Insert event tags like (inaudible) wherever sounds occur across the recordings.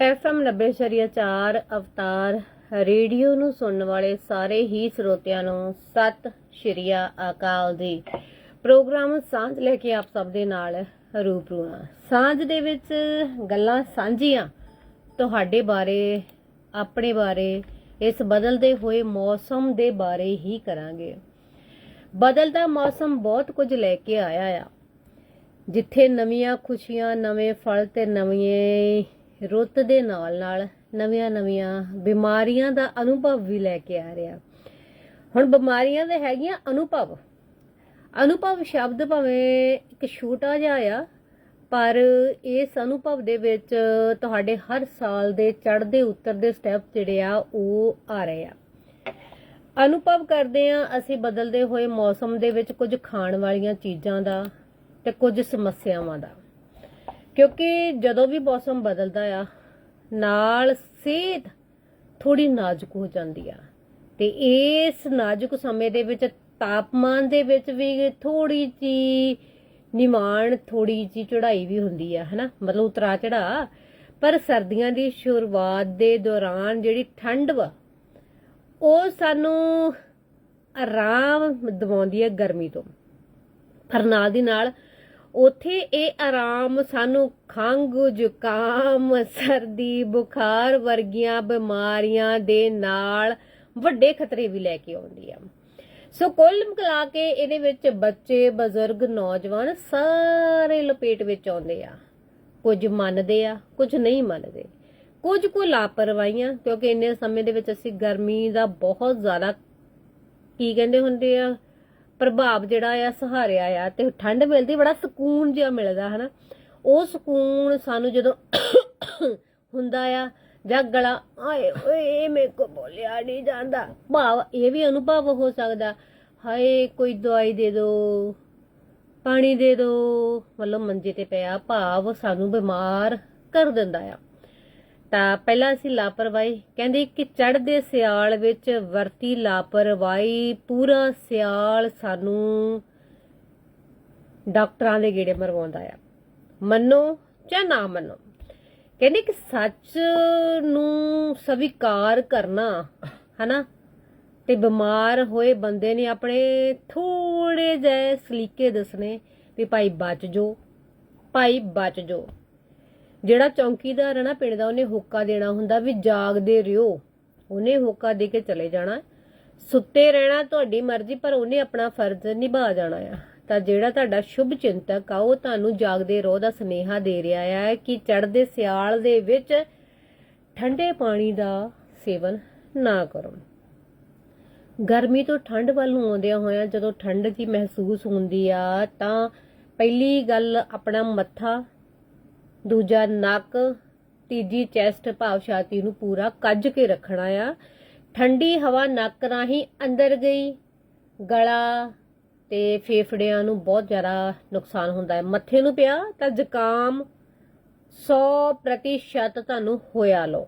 FM 90.4 ਅਵਤਾਰ radio ਨੂੰ ਸੁਣਨ ਵਾਲੇ ਸਾਰੇ ਹੀ ਸਰੋਤਿਆਂ ਨੂੰ ਸਤਿ ਸ਼੍ਰੀ ਅਕਾਲ ਜੀ। ਪ੍ਰੋਗਰਾਮ ਸਾਂਝ ਲੈ ਕੇ ਆਪ ਸਭ ਦੇ ਨਾਲ ਰੂਬਰੂ ਹਾਂ। ਸਾਂਝ ਦੇ ਵਿੱਚ ਗੱਲਾਂ ਸਾਂਝੀਆਂ ਤੁਹਾਡੇ ਬਾਰੇ, ਆਪਣੇ ਬਾਰੇ, ਇਸ ਬਦਲਦੇ ਹੋਏ ਮੌਸਮ ਦੇ ਬਾਰੇ ਹੀ ਕਰਾਂਗੇ। ਬਦਲਦਾ ਮੌਸਮ ਬਹੁਤ ਕੁਝ ਲੈ ਕੇ ਆਇਆ ਆ। ਜਿੱਥੇ ਨਵੀਆਂ ਖੁਸ਼ੀਆਂ, ਨਵੇਂ ਫਲ ਤੇ ਨਵੀਂ ਰੁੱਤ ਦੇ ਨਾਲ ਨਾਲ ਨਵੀਆਂ ਨਵੀਆਂ ਬਿਮਾਰੀਆਂ ਦਾ ਅਨੁਭਵ ਵੀ ਲੈ ਕੇ ਆ ਰਿਹਾ। ਹੁਣ ਬਿਮਾਰੀਆਂ ਦੇ ਹੈਗੀਆਂ ਅਨੁਭਵ। ਅਨੁਭਵ ਸ਼ਬਦ ਭਾਵੇਂ ਇੱਕ ਛੋਟਾ ਜਿਹਾ ਆ, ਪਰ ਇਸ ਅਨੁਭਵ ਦੇ ਵਿੱਚ ਤੁਹਾਡੇ ਹਰ ਸਾਲ ਦੇ ਚੜ੍ਹਦੇ ਉਤਰਦੇ ਸਟੈਪ ਜਿਹੜੇ ਆ, ਉਹ ਆ ਰਹੇ ਆ। ਅਨੁਭਵ ਕਰਦੇ ਆ, ਅਸੀਂ ਬਦਲਦੇ ਹੋਏ ਮੌਸਮ ਦੇ ਵਿੱਚ ਕੁਝ ਖਾਣ ਵਾਲੀਆਂ ਚੀਜ਼ਾਂ ਦਾ ਤੇ ਕੁਝ ਸਮੱਸਿਆਵਾਂ ਦਾ। ਕਿਉਂਕਿ ਜਦੋਂ ਵੀ ਮੌਸਮ ਬਦਲਦਾ ਆ, ਨਾਲ ਸਿਹਤ ਥੋੜੀ ਨਾਜ਼ੁਕ ਹੋ ਜਾਂਦੀ ਆ। ਤੇ ਇਸ ਨਾਜ਼ੁਕ ਸਮੇਂ ਦੇ ਵਿੱਚ ਤਾਪਮਾਨ ਦੇ ਵਿੱਚ ਵੀ ਥੋੜੀ ਜੀ ਨਿਮਾਣ ਥੋੜੀ ਜੀ ਚੜਾਈ ਵੀ ਹੁੰਦੀ ਆ, ਹਨਾ? ਮਤਲਬ ਉਤਰਾ ਚੜਾ ਪਰ ਸਰਦੀਆਂ ਦੀ ਸ਼ੁਰੂਆਤ ਦੇ ਦੌਰਾਨ ਜਿਹੜੀ ਠੰਡ ਵਾ, ਉਹ ਸਾਨੂੰ ਆਰਾਮ ਦਿਵਾਉਂਦੀ ਹੈ ਗਰਮੀ ਤੋਂ। ਪਰ ਨਾਲ ਦੀ ਨਾਲ ਉਥੇ ਇਹ ਆਰਾਮ ਸਾਨੂੰ ਖੰਗ ਜ਼ੁਕਾਮ, ਸਰਦੀ, ਬੁਖਾਰ ਵਰਗੀਆਂ ਬਿਮਾਰੀਆਂ ਦੇ ਨਾਲ ਵੱਡੇ ਖਤਰੇ ਵੀ ਲੈ ਕੇ ਆਉਂਦੀ ਆ। ਸੋ ਕੁੱਲ ਮਿਲਾ ਕੇ ਇਹਦੇ ਵਿੱਚ ਬੱਚੇ, ਬਜ਼ੁਰਗ, ਨੌਜਵਾਨ ਸਾਰੇ ਲਪੇਟ ਵਿੱਚ ਆਉਂਦੇ ਆ। ਕੁਝ ਮੰਨਦੇ ਆ, ਕੁਝ ਨਹੀਂ ਮੰਨਦੇ। ਕੁਝ ਕੋ ਲਾਪਰਵਾਹੀਆਂ, ਕਿਉਂਕਿ ਇੰਨੇ ਸਮੇਂ ਦੇ ਵਿੱਚ ਅਸੀਂ ਗਰਮੀ ਦਾ ਬਹੁਤ ਜ਼ਿਆਦਾ ਕੀ ਕਹਿੰਦੇ ਹੁੰਦੇ ਆ? ਪ੍ਰਭਾਵ ਜਿਹੜਾ ਆ ਸਹਾਰਿਆ ਆ ਤੇ ਠੰਡ ਮਿਲਦੀ, ਬੜਾ ਸਕੂਨ ਜਿਹਾ ਮਿਲਦਾ, ਹਨਾ? ਉਹ ਸਕੂਨ ਸਾਨੂੰ ਜਦੋਂ ਹੁੰਦਾ ਆ, ਜਾਂ ਗਲਾ ਆਏ ਓਏ ਮੇਰੇ ਕੋ ਬੋਲਿਆ ਨਹੀਂ ਜਾਂਦਾ। ਭਾਵ, ਇਹ ਵੀ ਅਨੁਭਵ ਹੋ ਸਕਦਾ, ਹਾਏ, ਕੋਈ ਦਵਾਈ ਦੇ ਦਿਓ ਪਾਣੀ ਦੇ ਦਿਓ ਮਤਲਬ ਮੰਜੇ ਤੇ ਪਿਆ, ਭਾਵ ਸਾਨੂੰ ਬਿਮਾਰ ਕਰ ਦਿੰਦਾ ਆ। ਤਾਂ ਪਹਿਲਾਂ ਅਸੀਂ ਲਾਪਰਵਾਹੀ ਕਹਿੰਦੇ ਕਿ ਚੜ੍ਹਦੇ ਸਿਆਲ ਵਿੱਚ ਵਰਤੀ ਲਾਪਰਵਾਹੀ, ਪੂਰਾ ਸਿਆਲ ਸਾਨੂੰ ਡਾਕਟਰਾਂ ਦੇ ਗੇੜੇ ਮਰਵਾਉਂਦਾ ਆ। ਮੰਨੋ ਜਾਂ ਨਾ ਮੰਨੋ, ਕਹਿੰਦੇ ਕਿ ਸੱਚ ਨੂੰ ਸਵੀਕਾਰ ਕਰਨਾ, ਹਨਾ? ਤੇ ਬਿਮਾਰ ਹੋਏ ਬੰਦੇ ਨੇ ਆਪਣੇ ਥੋੜੇ ਜਿਹੇ ਸਲੀਕੇ ਦੱਸਣੇ ਵੀ ਭਾਈ ਬਚ ਜੋ ਭਾਈ ਬਚ ਜੋ ਜਿਹੜਾ ਚੌਂਕੀਦਾਰ ਹੈ ਨਾ ਪਿੰਡ ਦਾ, ਉਹਨੇ ਹੋਕਾ ਦੇਣਾ ਹੁੰਦਾ ਵੀ ਜਾਗਦੇ ਰਿਓ। ਉਹਨੇ ਹੋਕਾ ਦੇ ਕੇ ਚਲੇ ਜਾਣਾ। ਸੁੱਤੇ ਰਹਿਣਾ ਤੁਹਾਡੀ ਮਰਜ਼ੀ, ਪਰ ਉਹਨੇ ਆਪਣਾ ਫਰਜ਼ ਨਿਭਾ ਜਾਣਾ ਆ। ਤਾਂ ਜਿਹੜਾ ਤੁਹਾਡਾ ਸ਼ੁਭ ਚਿੰਤਕ ਆ, ਉਹ ਤੁਹਾਨੂੰ ਜਾਗਦੇ ਰੋਹ ਦਾ ਸੁਨੇਹਾ ਦੇ ਰਿਹਾ ਆ ਕਿ ਚੜ੍ਹਦੇ ਸਿਆਲ ਦੇ ਵਿੱਚ ਠੰਡੇ ਪਾਣੀ ਦਾ ਸੇਵਨ ਨਾ ਕਰੋ। ਗਰਮੀ ਤੋਂ ਠੰਡ ਵੱਲ ਨੂੰ ਆਉਂਦਿਆਂ ਹੋਇਆਂ ਜਦੋਂ ਠੰਡ ਦੀ ਮਹਿਸੂਸ ਹੁੰਦੀ ਆ, ਤਾਂ ਪਹਿਲੀ ਗੱਲ ਆਪਣਾ ਮੱਥਾ ਦੂਜਾ ਨੱਕ, ਤੀਜੀ ਚੈਸਟ ਭਾਵ ਛਾਤੀ ਨੂੰ ਪੂਰਾ ਕੱਜ ਕੇ ਰੱਖਣਾ ਆ। ਠੰਡੀ ਹਵਾ ਨੱਕ ਰਾਹੀਂ ਅੰਦਰ ਗਈ। ਗਲਾ ਤੇ ਫੇਫੜਿਆਂ ਨੂੰ ਬਹੁਤ ਜ਼ਿਆਦਾ ਨੁਕਸਾਨ ਹੁੰਦਾ ਹੈ। ਮੱਥੇ ਨੂੰ ਪਿਆ ਤਾਂ ਜ਼ੁਕਾਮ 100% ਤੁਹਾਨੂੰ ਹੋਇਆ ਲੋ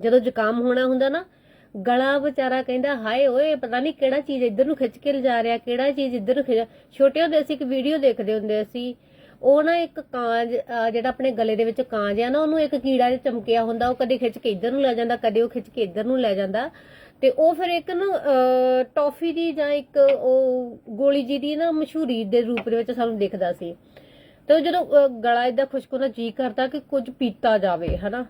ਜਦੋਂ ਜ਼ੁਕਾਮ ਹੋਣਾ ਹੁੰਦਾ ਨਾ, ਗਲਾ ਵਿਚਾਰਾ ਕਹਿੰਦਾ, ਹਾਏ ਓਏ, ਪਤਾ ਨਹੀਂ ਕਿਹੜਾ ਚੀਜ਼ ਇੱਧਰ ਨੂੰ ਖਿੱਚ ਕੇ ਲਿਜਾ ਰਿਹਾ, ਕਿਹੜਾ ਚੀਜ਼ ਇੱਧਰ ਨੂੰ ਖਿੱਚ ਛੋਟੇ ਹੁੰਦੇ ਅਸੀਂ ਇੱਕ ਵੀਡੀਓ ਦੇਖਦੇ ਹੁੰਦੇ ਸੀ ਉਹ ਨਾ ਇੱਕ ਕਾਂਜ ਜਿਹੜਾ ਆਪਣੇ ਗਲੇ ਦੇ ਵਿੱਚ ਕਾਂਜ ਆ ਨਾ ਉਹਨੂੰ ਇੱਕ ਕੀੜਾ ਜਿਹਾ ਚਮਕਿਆ ਹੁੰਦਾ ਉਹ ਕਦੇ ਖਿੱਚ ਕੇ ਇੱਧਰ ਨੂੰ ਲੈ ਜਾਂਦਾ ਕਦੇ ਉਹ ਖਿੱਚ ਕੇ ਇੱਧਰ ਨੂੰ ਲੈ ਜਾਂਦਾ। ਤੇ ਉਹ ਫਿਰ ਇੱਕ ਨਾ ਅਹ, ਟੌਫੀ ਦੀ ਜਾਂ ਇੱਕ ਉਹ ਗੋਲੀ ਜੀ ਦੀ ਨਾ ਮਸ਼ਹੂਰੀ ਦੇ ਰੂਪ ਦੇ ਵਿੱਚ ਸਾਨੂੰ ਦਿਖਦਾ ਸੀ। ਤੇ ਉਹ ਜਦੋਂ ਗਲਾ ਇਦਾਂ ਖੁਸ਼ਕ ਹੁੰਦਾ ਜੀ ਕਰਦਾ ਕਿ ਕੁਝ ਪੀਤਾ ਜਾਵੇ ਹਨਾ।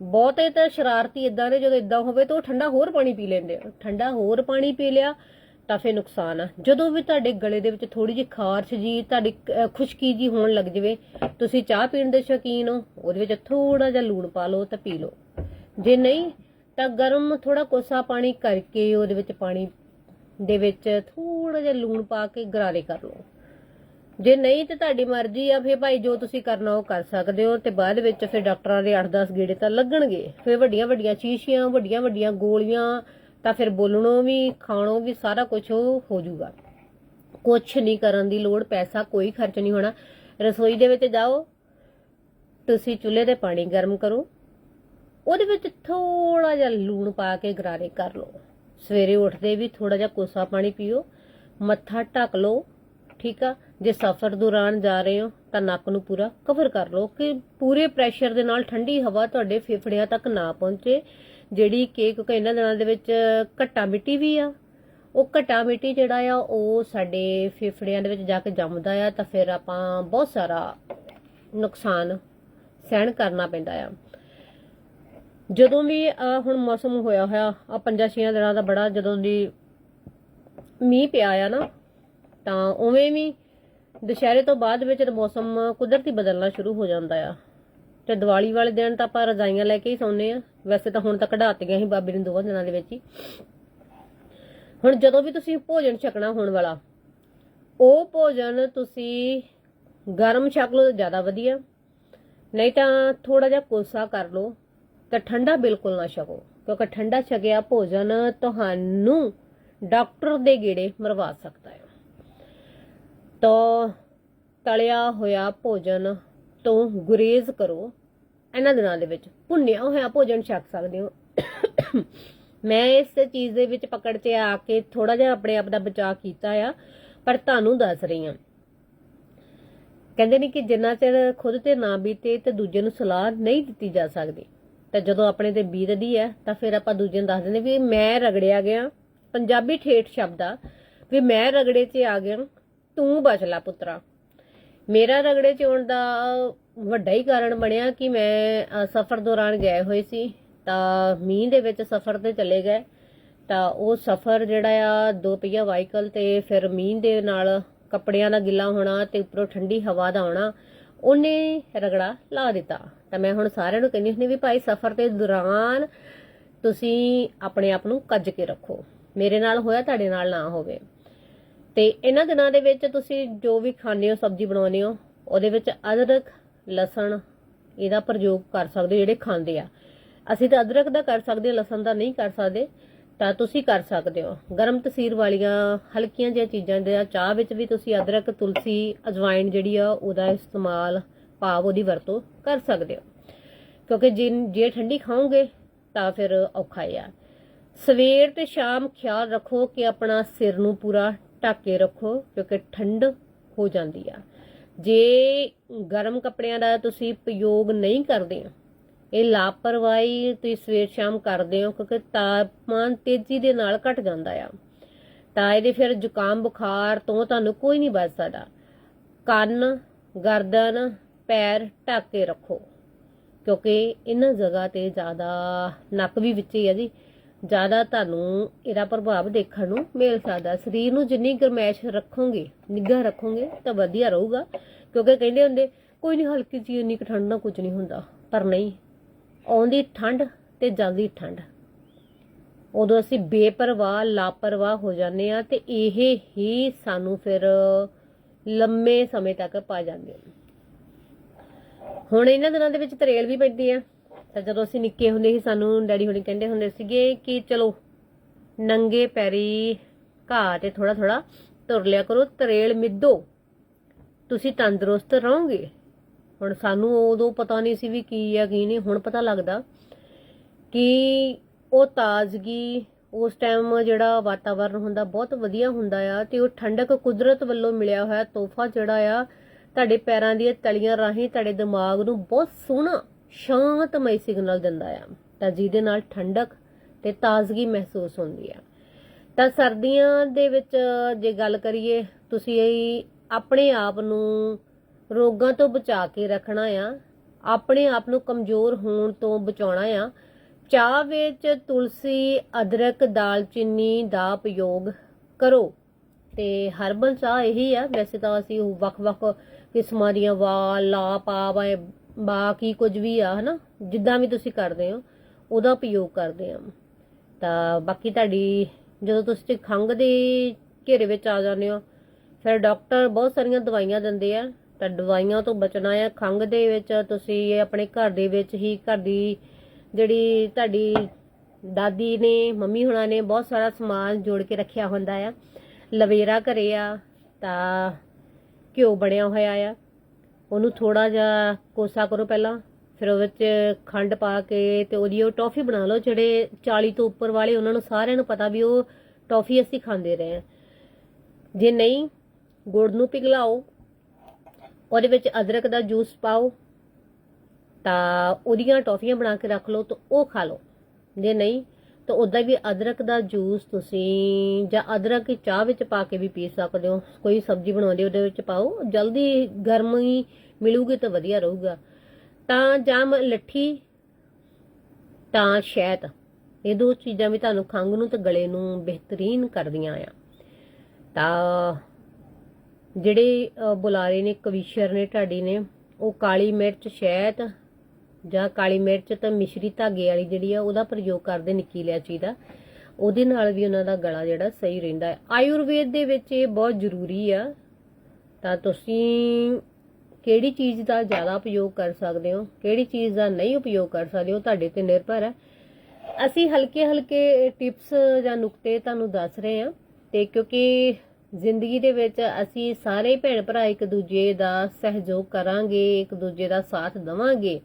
ਬਹੁਤੇ ਤਾਂ ਸ਼ਰਾਰਤੀ ਇਦਾਂ ਦੇ ਜਦੋਂ ਇਦਾਂ ਹੋਵੇ ਤਾਂ ਉਹ ਠੰਡਾ ਹੋਰ ਪਾਣੀ ਪੀ ਲੈਂਦੇ ਆ। ਠੰਡਾ ਹੋਰ ਪਾਣੀ ਪੀ ਲਿਆ ਤਾਂ ਫੇ ਨੁਕਸਾਨ ਆ। ਜਦੋਂ ਵੀ ਤੁਹਾਡੇ ਗਲੇ ਦੇ ਵਿੱਚ ਥੋੜੀ ਜਿਹੀ ਖਾਰਸ਼ ਜੀ, ਤੁਹਾਡੀ ਖੁਸ਼ਕੀ ਜੀ ਹੋਣ ਲੱਗ ਜਵੇ, ਤੁਸੀਂ ਚਾਹ ਪੀਣ ਦੇ ਸ਼ੌਕੀਨ ਹੋ, ਉਹਦੇ ਵਿੱਚ ਥੋੜਾ ਜਿਹਾ ਲੂਣ ਪਾ ਲਓ ਤਾਂ ਪੀ ਲਓ। ਜੇ ਨਹੀਂ, ਤਾਂ ਗਰਮ ਥੋੜਾ ਕੋਸਾ ਪਾਣੀ ਕਰਕੇ ਉਹਦੇ ਵਿੱਚ ਪਾਣੀ ਦੇ ਵਿੱਚ ਥੋੜਾ ਜਿਹਾ ਲੂਣ ਪਾ ਕੇ ਗਰਾਰੇ ਕਰ ਲਓ। ਜੇ ਨਹੀਂ ਤੇ ਤੁਹਾਡੀ ਮਰਜ਼ੀ ਆ ਫੇ ਭਾਈ ਜੋ ਤੁਸੀਂ ਕਰਨਾ ਉਹ ਕਰ ਸਕਦੇ ਹੋ ਤੇ ਬਾਅਦ ਵਿੱਚ ਫਿਰ ਡਾਕਟਰਾਂ ਦੇ 8-10 ਗੇੜੇ ਤਾਂ ਲੱਗਣਗੇ। ਫਿਰ ਵੱਡੀਆਂ ਵੱਡੀਆਂ ਸ਼ੀਸ਼ੀਆਂ ਵੱਡੀਆਂ ਵੱਡੀਆਂ ਗੋਲੀਆਂ ਤਾਂ ਫਿਰ ਬੋਲਣੋਂ ਵੀ, ਖਾਣੋਂ ਵੀ ਸਾਰਾ ਕੁਝ ਹੋ ਜਾਊਗਾ। ਕੁਝ ਨਹੀਂ ਕਰਨ ਦੀ ਲੋੜ, ਪੈਸਾ ਕੋਈ ਖਰਚ ਨਹੀਂ ਹੋਣਾ। ਰਸੋਈ ਦੇ ਵਿੱਚ ਜਾਓ, ਤੁਸੀਂ ਚੁੱਲ੍ਹੇ ਤੇ ਪਾਣੀ ਗਰਮ ਕਰੋ। ਉਹਦੇ ਵਿੱਚ ਥੋੜਾ ਜਿਹਾ ਲੂਣ ਪਾ ਕੇ ਗਰਾਰੇ ਕਰ ਲਓ। ਸਵੇਰੇ ਉੱਠਦੇ ਵੀ ਥੋੜਾ ਜਿਹਾ ਕੋਸਾ ਪਾਣੀ ਪੀਓ, ਮੱਥਾ ਢੱਕ ਲਓ, ਠੀਕ ਆ? ਜੇ ਸਫ਼ਰ ਦੌਰਾਨ ਜਾ ਰਹੇ ਹੋ, ਤਾਂ ਨੱਕ ਨੂੰ ਪੂਰਾ ਕਵਰ ਕਰ ਲਓ ਕਿ ਪੂਰੇ ਪ੍ਰੈਸ਼ਰ ਦੇ ਨਾਲ ਠੰਡੀ ਹਵਾ ਤੁਹਾਡੇ ਫੇਫੜਿਆਂ ਤੱਕ ਨਾ ਪਹੁੰਚੇ। ਜਿਹੜੀ ਕਿ ਕਿਉਂਕਿ ਇਹਨਾਂ ਦਿਨਾਂ ਦੇ ਵਿੱਚ ਘੱਟਾ ਮਿੱਟੀ ਵੀ ਆ। ਉਹ ਘੱਟਾ ਮਿੱਟੀ ਜਿਹੜਾ ਆ, ਉਹ ਸਾਡੇ ਫੇਫੜਿਆਂ ਦੇ ਵਿੱਚ ਜਾ ਕੇ ਜੰਮਦਾ ਆ ਤਾਂ ਫਿਰ ਆਪਾਂ ਬਹੁਤ ਸਾਰਾ ਨੁਕਸਾਨ ਸਹਿਣ ਕਰਨਾ ਪੈਂਦਾ ਆ। ਜਦੋਂ ਵੀ ਹੁਣ ਮੌਸਮ ਹੋਇਆ ਹੋਇਆ ਆ ਪੰਜਾਂ ਛੇਆਂ ਦਿਨਾਂ ਦਾ ਬੜਾ ਜਦੋਂ ਦੀ ਮੀਂਹ ਪਿਆ ਆ ਨਾ, ਤਾਂ ਉਵੇਂ ਵੀ ਦੁਸ਼ਹਿਰੇ ਤੋਂ ਬਾਅਦ ਵਿੱਚ ਮੌਸਮ ਕੁਦਰਤੀ ਬਦਲਣਾ ਸ਼ੁਰੂ ਹੋ ਜਾਂਦਾ ਆ। ਤੇ ਦੀਵਾਲੀ ਵਾਲੇ ਦਿਨ ਤਾਂ ਆਪਾਂ ਰਜ਼ਾਈਆਂ ਲੈ ਕੇ ਹੀ ਸੌਂਦੇ ਆ ਵੈਸੇ ਤਾਂ ਹੁਣ ਤਾਂ ਕਢਾਤੀਆਂ ਸੀ ਬਾਬੇ ਨੇ ਦੋਵਾਂ ਦਿਨਾਂ ਦੇ ਵਿੱਚ ਹੀ। ਹੁਣ ਜਦੋਂ ਵੀ ਤੁਸੀਂ ਭੋਜਨ ਛਕਣਾ ਹੋਣ ਵਾਲਾ, ਉਹ ਭੋਜਨ ਤੁਸੀਂ ਗਰਮ ਛਕ ਲਓ ਤਾਂ ਜ਼ਿਆਦਾ ਵਧੀਆ। ਨਹੀਂ ਤਾਂ ਥੋੜਾ ਜਿਹਾ ਕੋਸਾ ਕਰ ਲਓ ਤਾਂ ਠੰਡਾ ਬਿਲਕੁਲ ਨਾ ਛਕੋ, ਕਿਉਂਕਿ ਠੰਡਾ ਛਕਿਆ ਭੋਜਨ ਤੁਹਾਨੂੰ ਡਾਕਟਰ ਦੇ ਗੇੜੇ ਮਰਵਾ ਸਕਦਾ ਹੈ। ਤਾਂ ਤਲਿਆ ਹੋਇਆ ਭੋਜਨ ਤੋਂ ਗੁਰੇਜ਼ ਕਰੋ ਇਹਨਾਂ ਦਿਨਾਂ ਦੇ ਵਿੱਚ। ਭੁੰਨਿਆ ਹੋਇਆ ਭੋਜਨ ਛਕ ਸਕਦੇ ਹੋ। ਮੈਂ ਇਸ ਚੀਜ਼ ਦੇ ਵਿੱਚ ਪਕੜ 'ਚ ਆ ਕੇ ਥੋੜਾ ਜਿਹਾ ਆਪਣੇ ਆਪ ਦਾ ਬਚਾਅ ਕੀਤਾ ਆ, ਪਰ ਤੁਹਾਨੂੰ ਦੱਸ ਰਹੀ ਹਾਂ। ਕਹਿੰਦੇ ਨੇ ਕਿ ਜਿੰਨਾ ਚਿਰ ਖੁਦ ਤੇ ਨਾ ਬੀਤੇ ਤੇ ਦੂਜੇ ਨੂੰ ਸਲਾਹ ਨਹੀਂ ਦਿੱਤੀ ਜਾ ਸਕਦੀ, ਤਾਂ ਜਦੋਂ ਆਪਣੇ ਤੇ ਬੀਤਦੀ ਹੈ, ਤਾਂ ਫਿਰ ਆਪਾਂ ਦੂਜੇ ਨੂੰ ਦੱਸ ਦਿੰਦੇ ਵੀ ਮੈਂ ਰਗੜਿਆ ਗਿਆ। ਪੰਜਾਬੀ ਠੇਠ ਸ਼ਬਦ ਆ ਵੀ ਮੈਂ ਰਗੜੇ 'ਚ ਆ ਗਿਆ, ਤੂੰ ਬਚ ਲੈ ਪੁੱਤਰਾ। ਮੇਰਾ ਰਗੜੇ ਚੋਣ ਦਾ ਵੱਡਾ ਹੀ ਕਾਰਨ ਬਣਿਆ ਕਿ ਮੈਂ ਸਫ਼ਰ ਦੌਰਾਨ ਗਏ ਹੋਏ ਸੀ। ਤਾਂ ਮੀਂਹ ਦੇ ਵਿੱਚ ਸਫ਼ਰ ਤੇ ਚਲੇ ਗਏ। ਤਾਂ ਉਹ ਸਫ਼ਰ ਜਿਹੜਾ ਆ, ਦੋ ਪਹੀਆ ਵਾਹੀਕਲ ਤੇ ਫਿਰ ਮੀਂਹ ਦੇ ਨਾਲ ਕੱਪੜਿਆਂ ਦਾ ਗਿੱਲਾ ਹੋਣਾ ਤੇ ਉੱਪਰੋਂ ਠੰਡੀ ਹਵਾ ਦਾ ਆਉਣਾ, ਉਹਨੇ ਰਗੜਾ ਲਾ ਦਿੱਤਾ। ਤਾਂ ਮੈਂ ਹੁਣ ਸਾਰਿਆਂ ਨੂੰ ਕਹਿੰਦੀ ਹੁੰਦੀ ਵੀ ਭਾਈ ਸਫ਼ਰ ਦੇ ਦੌਰਾਨ ਤੁਸੀਂ ਆਪਣੇ ਆਪ ਨੂੰ ਕੱਜ ਕੇ ਰੱਖੋ। ਮੇਰੇ ਨਾਲ ਹੋਇਆ, ਤੁਹਾਡੇ ਨਾਲ ਨਾ ਹੋਵੇ। ਤੇ ਇਹਨਾਂ ਦਿਨਾਂ ਦੇ ਵਿੱਚ ਤੁਸੀਂ ਜੋ ਵੀ ਖਾਂਦੇ ਹੋ, ਸਬਜ਼ੀ ਬਣਾਉਂਦੇ ਹੋ, ਉਹਦੇ ਵਿੱਚ ਅਦਰਕ, ਲਸਣ ਇਹਦਾ ਪ੍ਰਯੋਗ ਕਰ ਸਕਦੇ ਹੋ ਜਿਹੜੇ ਖਾਂਦੇ ਆ। ਅਸੀਂ ਤਾਂ ਅਦਰਕ ਦਾ ਕਰ ਸਕਦੇ ਹਾਂ, ਲਸਣ ਦਾ ਨਹੀਂ ਕਰ ਸਕਦੇ, ਤਾਂ ਤੁਸੀਂ ਕਰ ਸਕਦੇ ਹੋ। ਗਰਮ ਤਸੀਰ ਵਾਲੀਆਂ ਹਲਕੀਆਂ ਜਿਹੀਆਂ ਚੀਜ਼ਾਂ ਦੇ ਚਾਹ ਵਿੱਚ ਵੀ ਤੁਸੀਂ ਅਦਰਕ, ਤੁਲਸੀ, ਅਜਵਾਇਣ ਜਿਹੜੀ ਆ, ਉਹਦਾ ਇਸਤੇਮਾਲ ਭਾਵ ਉਹਦੀ ਵਰਤੋਂ ਕਰ ਸਕਦੇ ਹੋ। ਕਿਉਂਕਿ ਜੇ ਜੇ ਠੰਡੀ ਖਾਓਗੇ, ਤਾਂ ਫਿਰ ਔਖਾ ਹੀ ਆ। ਸਵੇਰ ਤੇ ਸ਼ਾਮ ਖਿਆਲ ਰੱਖੋ ਕਿ ਆਪਣਾ ਸਿਰ ਨੂੰ ਪੂਰਾ ਢੱਕ ਕੇ ਰੱਖੋ, ਕਿਉਂਕਿ ਠੰਡ ਹੋ ਜਾਂਦੀ ਆ। ਜੇ ਗਰਮ ਕੱਪੜਿਆਂ ਦਾ ਤੁਸੀਂ ਪ੍ਰਯੋਗ ਨਹੀਂ ਕਰਦੇ ਇਹ ਲਾਪਰਵਾਹੀ ਤੁਸੀਂ ਸਵੇਰ ਸ਼ਾਮ ਕਰਦੇ ਹੋ, ਕਿਉਂਕਿ ਤਾਪਮਾਨ ਤੇਜ਼ੀ ਦੇ ਨਾਲ ਘਟ ਜਾਂਦਾ ਆ। ਤਾਂ ਇਹਦੇ ਫਿਰ ਜ਼ੁਕਾਮ, ਬੁਖਾਰ ਤੋਂ ਤੁਹਾਨੂੰ ਕੋਈ ਨਹੀਂ ਬਚ ਸਕਦਾ। ਕੰਨ, ਗਰਦਨ, ਪੈਰ ਢੱਕ ਕੇ ਰੱਖੋ, ਕਿਉਂਕਿ ਇਹਨਾਂ ਜਗ੍ਹਾ ਤੇ ਜ਼ਿਆਦਾ ਨੱਕ ਵੀ ਵਿੱਚ ਹੀ ਹੈ ਜੀ। ਜ਼ਿਆਦਾ ਤੁਹਾਨੂੰ ਇਹਦਾ ਪ੍ਰਭਾਵ ਦੇਖਣ ਨੂੰ ਮਿਲ ਸਕਦਾ। ਸਰੀਰ ਨੂੰ ਜਿੰਨੀ ਗਰਮੈਸ਼ ਰੱਖੋਗੇ, ਨਿੱਘਾ ਰੱਖੋਗੇ, ਤਾਂ ਵਧੀਆ ਰਹੂਗਾ। ਕਿਉਂਕਿ ਕਹਿੰਦੇ ਹੁੰਦੇ, ਕੋਈ ਨਹੀਂ ਹਲਕੀ ਜਿਹੀ ਇੰਨੀ ਕੁ ਠੰਡ ਨਾਲ ਕੁਝ ਨਹੀਂ ਹੁੰਦਾ। ਪਰ ਨਹੀਂ, ਆਉਂਦੀ ਠੰਡ ਤੇ ਜਾਂਦੀ ਠੰਡ। ਉਦੋਂ ਅਸੀਂ ਬੇਪਰਵਾਹ, ਲਾਪਰਵਾਹ ਹੋ ਜਾਂਦੇ ਆ ਤੇ ਇਹ ਹੀ ਸਾਨੂੰ ਫਿਰ ਲੰਮੇ ਸਮੇਂ ਤੱਕ ਪਾ ਜਾਂਦੇ ਹੁਣ ਇਹਨਾਂ ਦਿਨਾਂ ਦੇ ਵਿੱਚ ਤਰੇਲ ਵੀ ਪੈਂਦੀ ਆ। ਤਾਂ ਜਦੋਂ ਅਸੀਂ ਨਿੱਕੇ ਹੁੰਦੇ ਸੀ, ਸਾਨੂੰ ਡੈਡੀ ਹੁਣੀ ਕਹਿੰਦੇ ਹੁੰਦੇ ਸੀਗੇ ਕਿ ਚਲੋ ਨੰਗੇ ਪੈਰੀ ਘਾਹ ਤੇ ਥੋੜਾ ਥੋੜਾ ਤੁਰ ਲਿਆ ਕਰੋ, ਤਰੇਲ ਮਿੱਧੋ ਤੁਸੀਂ ਤੰਦਰੁਸਤ ਰਹੋਗੇ। ਹੁਣ ਸਾਨੂੰ ਉਦੋਂ ਪਤਾ ਨਹੀਂ ਸੀ ਵੀ ਕੀ ਆ, ਕੀ ਨਹੀਂ, ਹੁਣ ਪਤਾ ਲੱਗਦਾ ਕਿ ਉਹ ਤਾਜ਼ਗੀ ਉਸ ਟਾਈਮ ਜਿਹੜਾ ਵਾਤਾਵਰਨ ਹੁੰਦਾ, ਬਹੁਤ ਵਧੀਆ ਹੁੰਦਾ ਆ ਤੇ ਉਹ ਠੰਡਕ ਕੁਦਰਤ ਵੱਲੋਂ ਮਿਲਿਆ ਹੋਇਆ ਤੋਹਫਾ ਜਿਹੜਾ ਆ, ਤੁਹਾਡੇ ਪੈਰਾਂ ਦੀਆਂ ਤਲੀਆਂ ਰਾਹੀਂ ਤੁਹਾਡੇ ਦਿਮਾਗ ਨੂੰ ਬਹੁਤ ਸੋਹਣਾ ਸ਼ਾਂਤਮਈ ਸਿਗਨਲ ਦਿੰਦਾ ਆ। ਤਾਂ ਜਿਹਦੇ ਨਾਲ ਠੰਡਕ ਤੇ ਤਾਜ਼ਗੀ ਮਹਿਸੂਸ ਹੁੰਦੀ ਆ। ਤਾਂ ਸਰਦੀਆਂ ਦੇ ਵਿੱਚ ਜੇ ਗੱਲ ਕਰੀਏ, ਤੁਸੀਂ ਇਹ ਆਪਣੇ ਆਪ ਨੂੰ ਰੋਗਾਂ ਤੋਂ ਬਚਾ ਕੇ ਰੱਖਣਾ ਆ, ਆਪਣੇ ਆਪ ਨੂੰ ਕਮਜ਼ੋਰ ਹੋਣ ਤੋਂ ਬਚਾਉਣਾ ਆ, ਚਾਹ ਵਿੱਚ ਤੁਲਸੀ, ਅਦਰਕ, ਦਾਲਚੀਨੀ ਦਾ ਪ੍ਰਯੋਗ ਕਰੋ। ਤੇ ਹਰਬਲ ਚਾਹ ਇਹੀ ਆ। ਵੈਸੇ ਤਾਂ ਅਸੀਂ ਵੱਖ-ਵੱਖ ਕਿਸਮਾਂ ਦੀਆਂ ਵਾ ਲਾ ਪਾ ਬਾਕੀ ਕੁਝ ਵੀ ਆ, ਹਨਾ? ਜਿੱਦਾਂ ਵੀ ਤੁਸੀਂ ਕਰਦੇ ਹੋ, ਉਹਦਾ ਉਪਯੋਗ ਕਰਦੇ ਆ। ਤਾਂ ਬਾਕੀ ਤੁਹਾਡੀ, ਜਦੋਂ ਤੁਸੀਂ ਖੰਘ ਦੇ ਘੇਰੇ ਵਿੱਚ ਆ ਜਾਂਦੇ ਹੋ, ਫਿਰ ਡਾਕਟਰ ਬਹੁਤ ਸਾਰੀਆਂ ਦਵਾਈਆਂ ਦਿੰਦੇ ਆ। ਤਾਂ ਦਵਾਈਆਂ ਤੋਂ ਬਚਣਾ ਆ, ਖੰਘ ਦੇ ਵਿੱਚ ਤੁਸੀਂ ਆਪਣੇ ਘਰ ਦੇ ਵਿੱਚ ਹੀ, ਘਰ ਦੀ ਜਿਹੜੀ ਤੁਹਾਡੀ ਦਾਦੀ ਨੇ, ਮੰਮੀ ਹੁਣਾਂ ਨੇ ਬਹੁਤ ਸਾਰਾ ਸਮਾਨ ਜੋੜ ਕੇ ਰੱਖਿਆ ਹੁੰਦਾ ਆ। ਲਵੇਰਾ ਘਰੇ ਆ, ਤਾਂ ਘਿਓ ਬਣਿਆ ਹੋਇਆ ਆ। ਉਹਨੂੰ ਥੋੜਾ ਜਿਹਾ ਕੋਸਾ ਕਰੋ ਪਹਿਲਾਂ, ਫਿਰ ਉਹਦੇ ਵਿੱਚ ਖੰਡ ਪਾ ਕੇ ਤੇ ਉਹਦੀ ਉਹ ਟੌਫੀ ਬਣਾ ਲਓ, ਜਿਹੜੇ 40 ਤੋਂ ਉੱਪਰ ਵਾਲੇ ਉਹਨਾਂ ਨੂੰ ਸਾਰਿਆਂ ਨੂੰ ਪਤਾ ਵੀ ਉਹ ਟੌਫੀ ਅਸੀਂ ਖਾਂਦੇ ਰਹੇ ਹਾਂ। ਜੇ ਨਹੀਂ, ਗੁੜ ਨੂੰ ਪਿਘਲਾਓ, ਉਹਦੇ ਵਿੱਚ ਅਦਰਕ ਦਾ ਜੂਸ ਪਾਓ, ਤਾਂ ਉਹਦੀਆਂ ਟੌਫੀਆਂ ਬਣਾ ਕੇ ਰੱਖ ਲਓ ਤਾਂ ਉਹ ਖਾ ਲਓ। ਜੇ ਨਹੀਂ ਤਾਂ ਉਦਾਂ ਵੀ ਅਦਰਕ ਦਾ ਜੂਸ ਤੁਸੀਂ ਜਾਂ ਅਦਰਕ ਚਾਹ ਵਿੱਚ ਪਾ ਕੇ ਵੀ ਪੀ ਸਕਦੇ ਹੋ। ਕੋਈ ਸਬਜ਼ੀ ਬਣਾਉਂਦੇ ਉਹਦੇ ਵਿੱਚ ਪਾਓ। ਜਲਦੀ ਗਰਮੀ ਮਿਲੂਗੀ ਤਾਂ ਵਧੀਆ ਰਹੂਗਾ। ਤਾਂ ਜਾਂ ਮ- ਲੱਠੀ, ਤਾਂ ਸ਼ਹਿਦ। ਇਹ ਦੋ ਚੀਜ਼ਾਂ ਵੀ ਤੁਹਾਨੂੰ ਖੰਘ ਨੂੰ ਤੇ ਗਲੇ ਨੂੰ ਬਿਹਤਰੀਨ ਕਰਦੀਆਂ ਆ। ਤਾਂ ਜਿਹੜੇ ਬੁਲਾਰੇ ਨੇ, ਕਵੀਸ਼ਰ ਨੇ, ਢਾਡੀ ਨੇ, ਉਹ ਕਾਲੀ ਮਿਰਚ, ਸ਼ਹਿਦ ਜਾਂ ਕਾਲੀ ਮਿਰਚ ਤਾਂ ਮਿਸ਼ਰੀ ਧਾਗੇ ਵਾਲੀ ਜਿਹੜੀ ਆ, ਉਹਦਾ ਪ੍ਰਯੋਗ ਕਰਦੇ ਨਿੱਕੀ ਇਲਾਇਚੀ ਦਾ। ਉਹਦੇ ਨਾਲ ਵੀ ਉਹਨਾਂ ਦਾ ਗਲਾ ਜਿਹੜਾ ਸਹੀ ਰਹਿੰਦਾ ਹੈ। ਆਯੁਰਵੇਦ ਦੇ ਵਿੱਚ ਇਹ ਬਹੁਤ ਜ਼ਰੂਰੀ ਆ। ਤਾਂ ਤੁਸੀਂ ਕਿਹੜੀ ਚੀਜ਼ ਦਾ ਜ਼ਿਆਦਾ ਉਪਯੋਗ ਕਰ ਸਕਦੇ ਹੋ, ਕਿਹੜੀ ਚੀਜ਼ ਦਾ ਨਹੀਂ ਉਪਯੋਗ ਕਰ ਸਕਦੇ ਹੋ ਤੁਹਾਡੇ ਤੇ ਨਿਰਭਰ ਹੈ। ਅਸੀਂ ਹਲਕੇ ਹਲਕੇ ਟਿਪਸ ਜਾਂ ਨੁਕਤੇ ਤੁਹਾਨੂੰ ਦੱਸ ਰਹੇ ਹਾਂ ਤੇ ਕਿਉਂਕਿ ਜ਼ਿੰਦਗੀ ਦੇ ਵਿੱਚ ਅਸੀਂ ਸਾਰੇ ਭੈਣ ਭਰਾ ਇੱਕ ਦੂਜੇ ਦਾ ਸਹਿਯੋਗ ਕਰਾਂਗੇ, ਇੱਕ ਦੂਜੇ ਦਾ ਸਾਥ ਦਵਾਂਗੇ।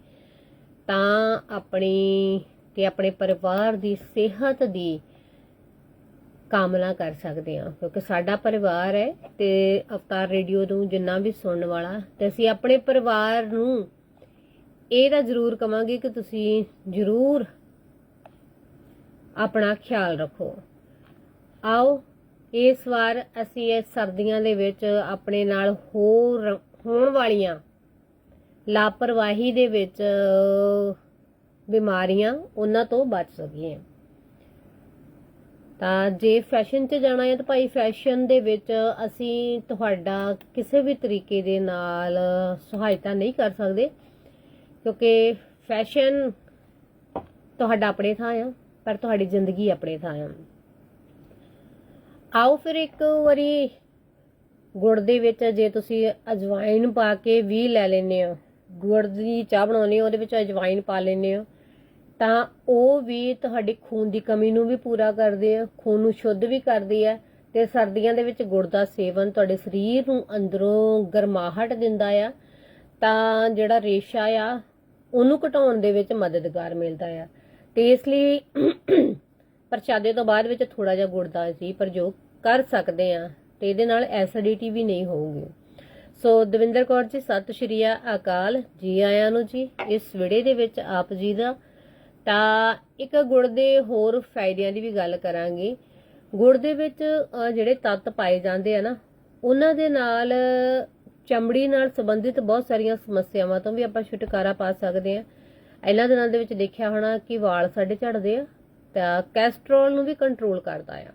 ਤਾਂ ਆਪਣੀ ਤੇ ਆਪਣੇ ਪਰਿਵਾਰ ਦੀ ਸਿਹਤ ਦੀ ਕਾਮਨਾ ਕਰ ਸਕਦੇ ਹਾਂ, ਕਿਉਂਕਿ ਸਾਡਾ ਪਰਿਵਾਰ ਹੈ ਤੇ ਅਵਤਾਰ ਰੇਡੀਓ ਨੂੰ ਜਿੰਨਾ ਵੀ ਸੁਣਨ ਵਾਲਾ ਤੇ ਅਸੀਂ ਆਪਣੇ ਪਰਿਵਾਰ ਨੂੰ ਇਹ ਤਾਂ ਜ਼ਰੂਰ ਕਵਾਂਗੇ ਕਿ ਤੁਸੀਂ ਜ਼ਰੂਰ ਆਪਣਾ ਖਿਆਲ ਰੱਖੋ। ਆਓ, ਇਸ ਵਾਰ ਅਸੀਂ ਇਹ ਸਰਦੀਆਂ ਦੇ ਵਿੱਚ ਆਪਣੇ ਨਾਲ ਹੋਰ ਹੋਣ ਵਾਲੀਆਂ ਲਾਪਰਵਾਹੀ ਦੇ ਵਿੱਚ ਬਿਮਾਰੀਆਂ ਉਹਨਾਂ ਤੋਂ ਬਚ ਸਕੀਏ ਤਾਂ ਜੇ ਫੈਸ਼ਨ 'ਚ ਜਾਣਾ ਹੈ ਤਾਂ ਭਾਈ ਫੈਸ਼ਨ ਦੇ ਵਿੱਚ ਅਸੀਂ ਤੁਹਾਡਾ ਕਿਸੇ ਵੀ ਤਰੀਕੇ ਦੇ ਨਾਲ ਸਹਾਇਤਾ ਨਹੀਂ ਕਰ ਸਕਦੇ, ਕਿਉਂਕਿ ਫੈਸ਼ਨ ਤੁਹਾਡਾ ਆਪਣੇ ਥਾਂ ਆ, ਪਰ ਤੁਹਾਡੀ ਜ਼ਿੰਦਗੀ ਆਪਣੇ ਥਾਂ ਆ। ਆਓ ਫਿਰ ਇੱਕ ਵਾਰੀ ਗੁੜ ਦੇ ਵਿੱਚ ਜੇ ਤੁਸੀਂ ਅਜਵਾਇਨ ਪਾ ਕੇ ਵੀ ਲੈ ਲੈਨੇ ਹੋ। ਗੁੜ ਦੀ ਚਾਹ ਬਣਾਉਣੀ ਉਹਦੇ ਵਿੱਚ ਅਜਵਾਇਨ ਪਾ ਲੈਂਦੇ ਹੋ। ਤਾਂ ਉਹ ਵੀ ਤੁਹਾਡੀ ਖੂਨ ਦੀ ਕਮੀ ਨੂੰ ਵੀ ਪੂਰਾ ਕਰਦੇ ਆ, ਖੂਨ ਨੂੰ ਸ਼ੁੱਧ ਵੀ ਕਰਦੀ ਹੈ ਤੇ ਸਰਦੀਆਂ ਦੇ ਵਿੱਚ ਗੁੜ ਦਾ ਸੇਵਨ ਤੁਹਾਡੇ ਸਰੀਰ ਨੂੰ ਅੰਦਰੋਂ ਗਰਮਾਹਟ ਦਿੰਦਾ ਆ। ਤਾਂ ਜਿਹੜਾ ਰੇਸ਼ਾ ਆ, ਉਹਨੂੰ ਘਟਾਉਣ ਦੇ ਵਿੱਚ ਮਦਦਗਾਰ ਮਿਲਦਾ ਆ। ਤੇ ਇਸ ਲਈ (clears throat) ਪ੍ਰਸ਼ਾਦੇ ਤੋਂ ਬਾਅਦ ਵਿੱਚ ਥੋੜਾ ਜਿਹਾ ਗੁੜ ਦਾ ਅਸੀਂ ਪ੍ਰਯੋਗ ਕਰ ਸਕਦੇ ਆ ਤੇ ਇਹਦੇ ਨਾਲ ਐਸਿਡਿਟੀ ਵੀ ਨਹੀਂ ਹੋਊਗੀ। ਸੋ ਦਵਿੰਦਰ ਕੌਰ ਜੀ, ਸਤਿ ਸ਼੍ਰੀ ਅਕਾਲ ਜੀ ਆਇਆਂ ਨੂੰ ਜੀ। ਇਸ ਵੀਡੀਓ ਦੇ ਵਿੱਚ ਆਪ ਜੀ ਦਾ ਤਾਂ ਇੱਕ ਗੁੜ ਦੇ ਹੋਰ ਫਾਇਦਿਆਂ ਦੀ ਵੀ ਗੱਲ ਕਰਾਂਗੇ। ਗੁੜ ਦੇ ਵਿੱਚ ਜਿਹੜੇ ਤੱਤ ਪਾਏ ਜਾਂਦੇ ਆ ਨਾ, ਉਹਨਾਂ ਦੇ ਨਾਲ ਚਮੜੀ ਨਾਲ ਸੰਬੰਧਿਤ ਬਹੁਤ ਸਾਰੀਆਂ ਸਮੱਸਿਆਵਾਂ ਤੋਂ ਵੀ ਆਪਾਂ ਛੁਟਕਾਰਾ ਪਾ ਸਕਦੇ ਆ। ਇਹਨਾਂ ਦਿਨਾਂ ਦੇ ਵਿੱਚ ਦੇਖਿਆ ਹੋਣਾ ਕਿ ਵਾਲ ਸਾਡੇ ਝੜਦੇ ਆ, ਤਾਂ ਕੈਸਟਰੋਲ ਨੂੰ ਵੀ ਕੰਟਰੋਲ ਕਰਦਾ ਆ।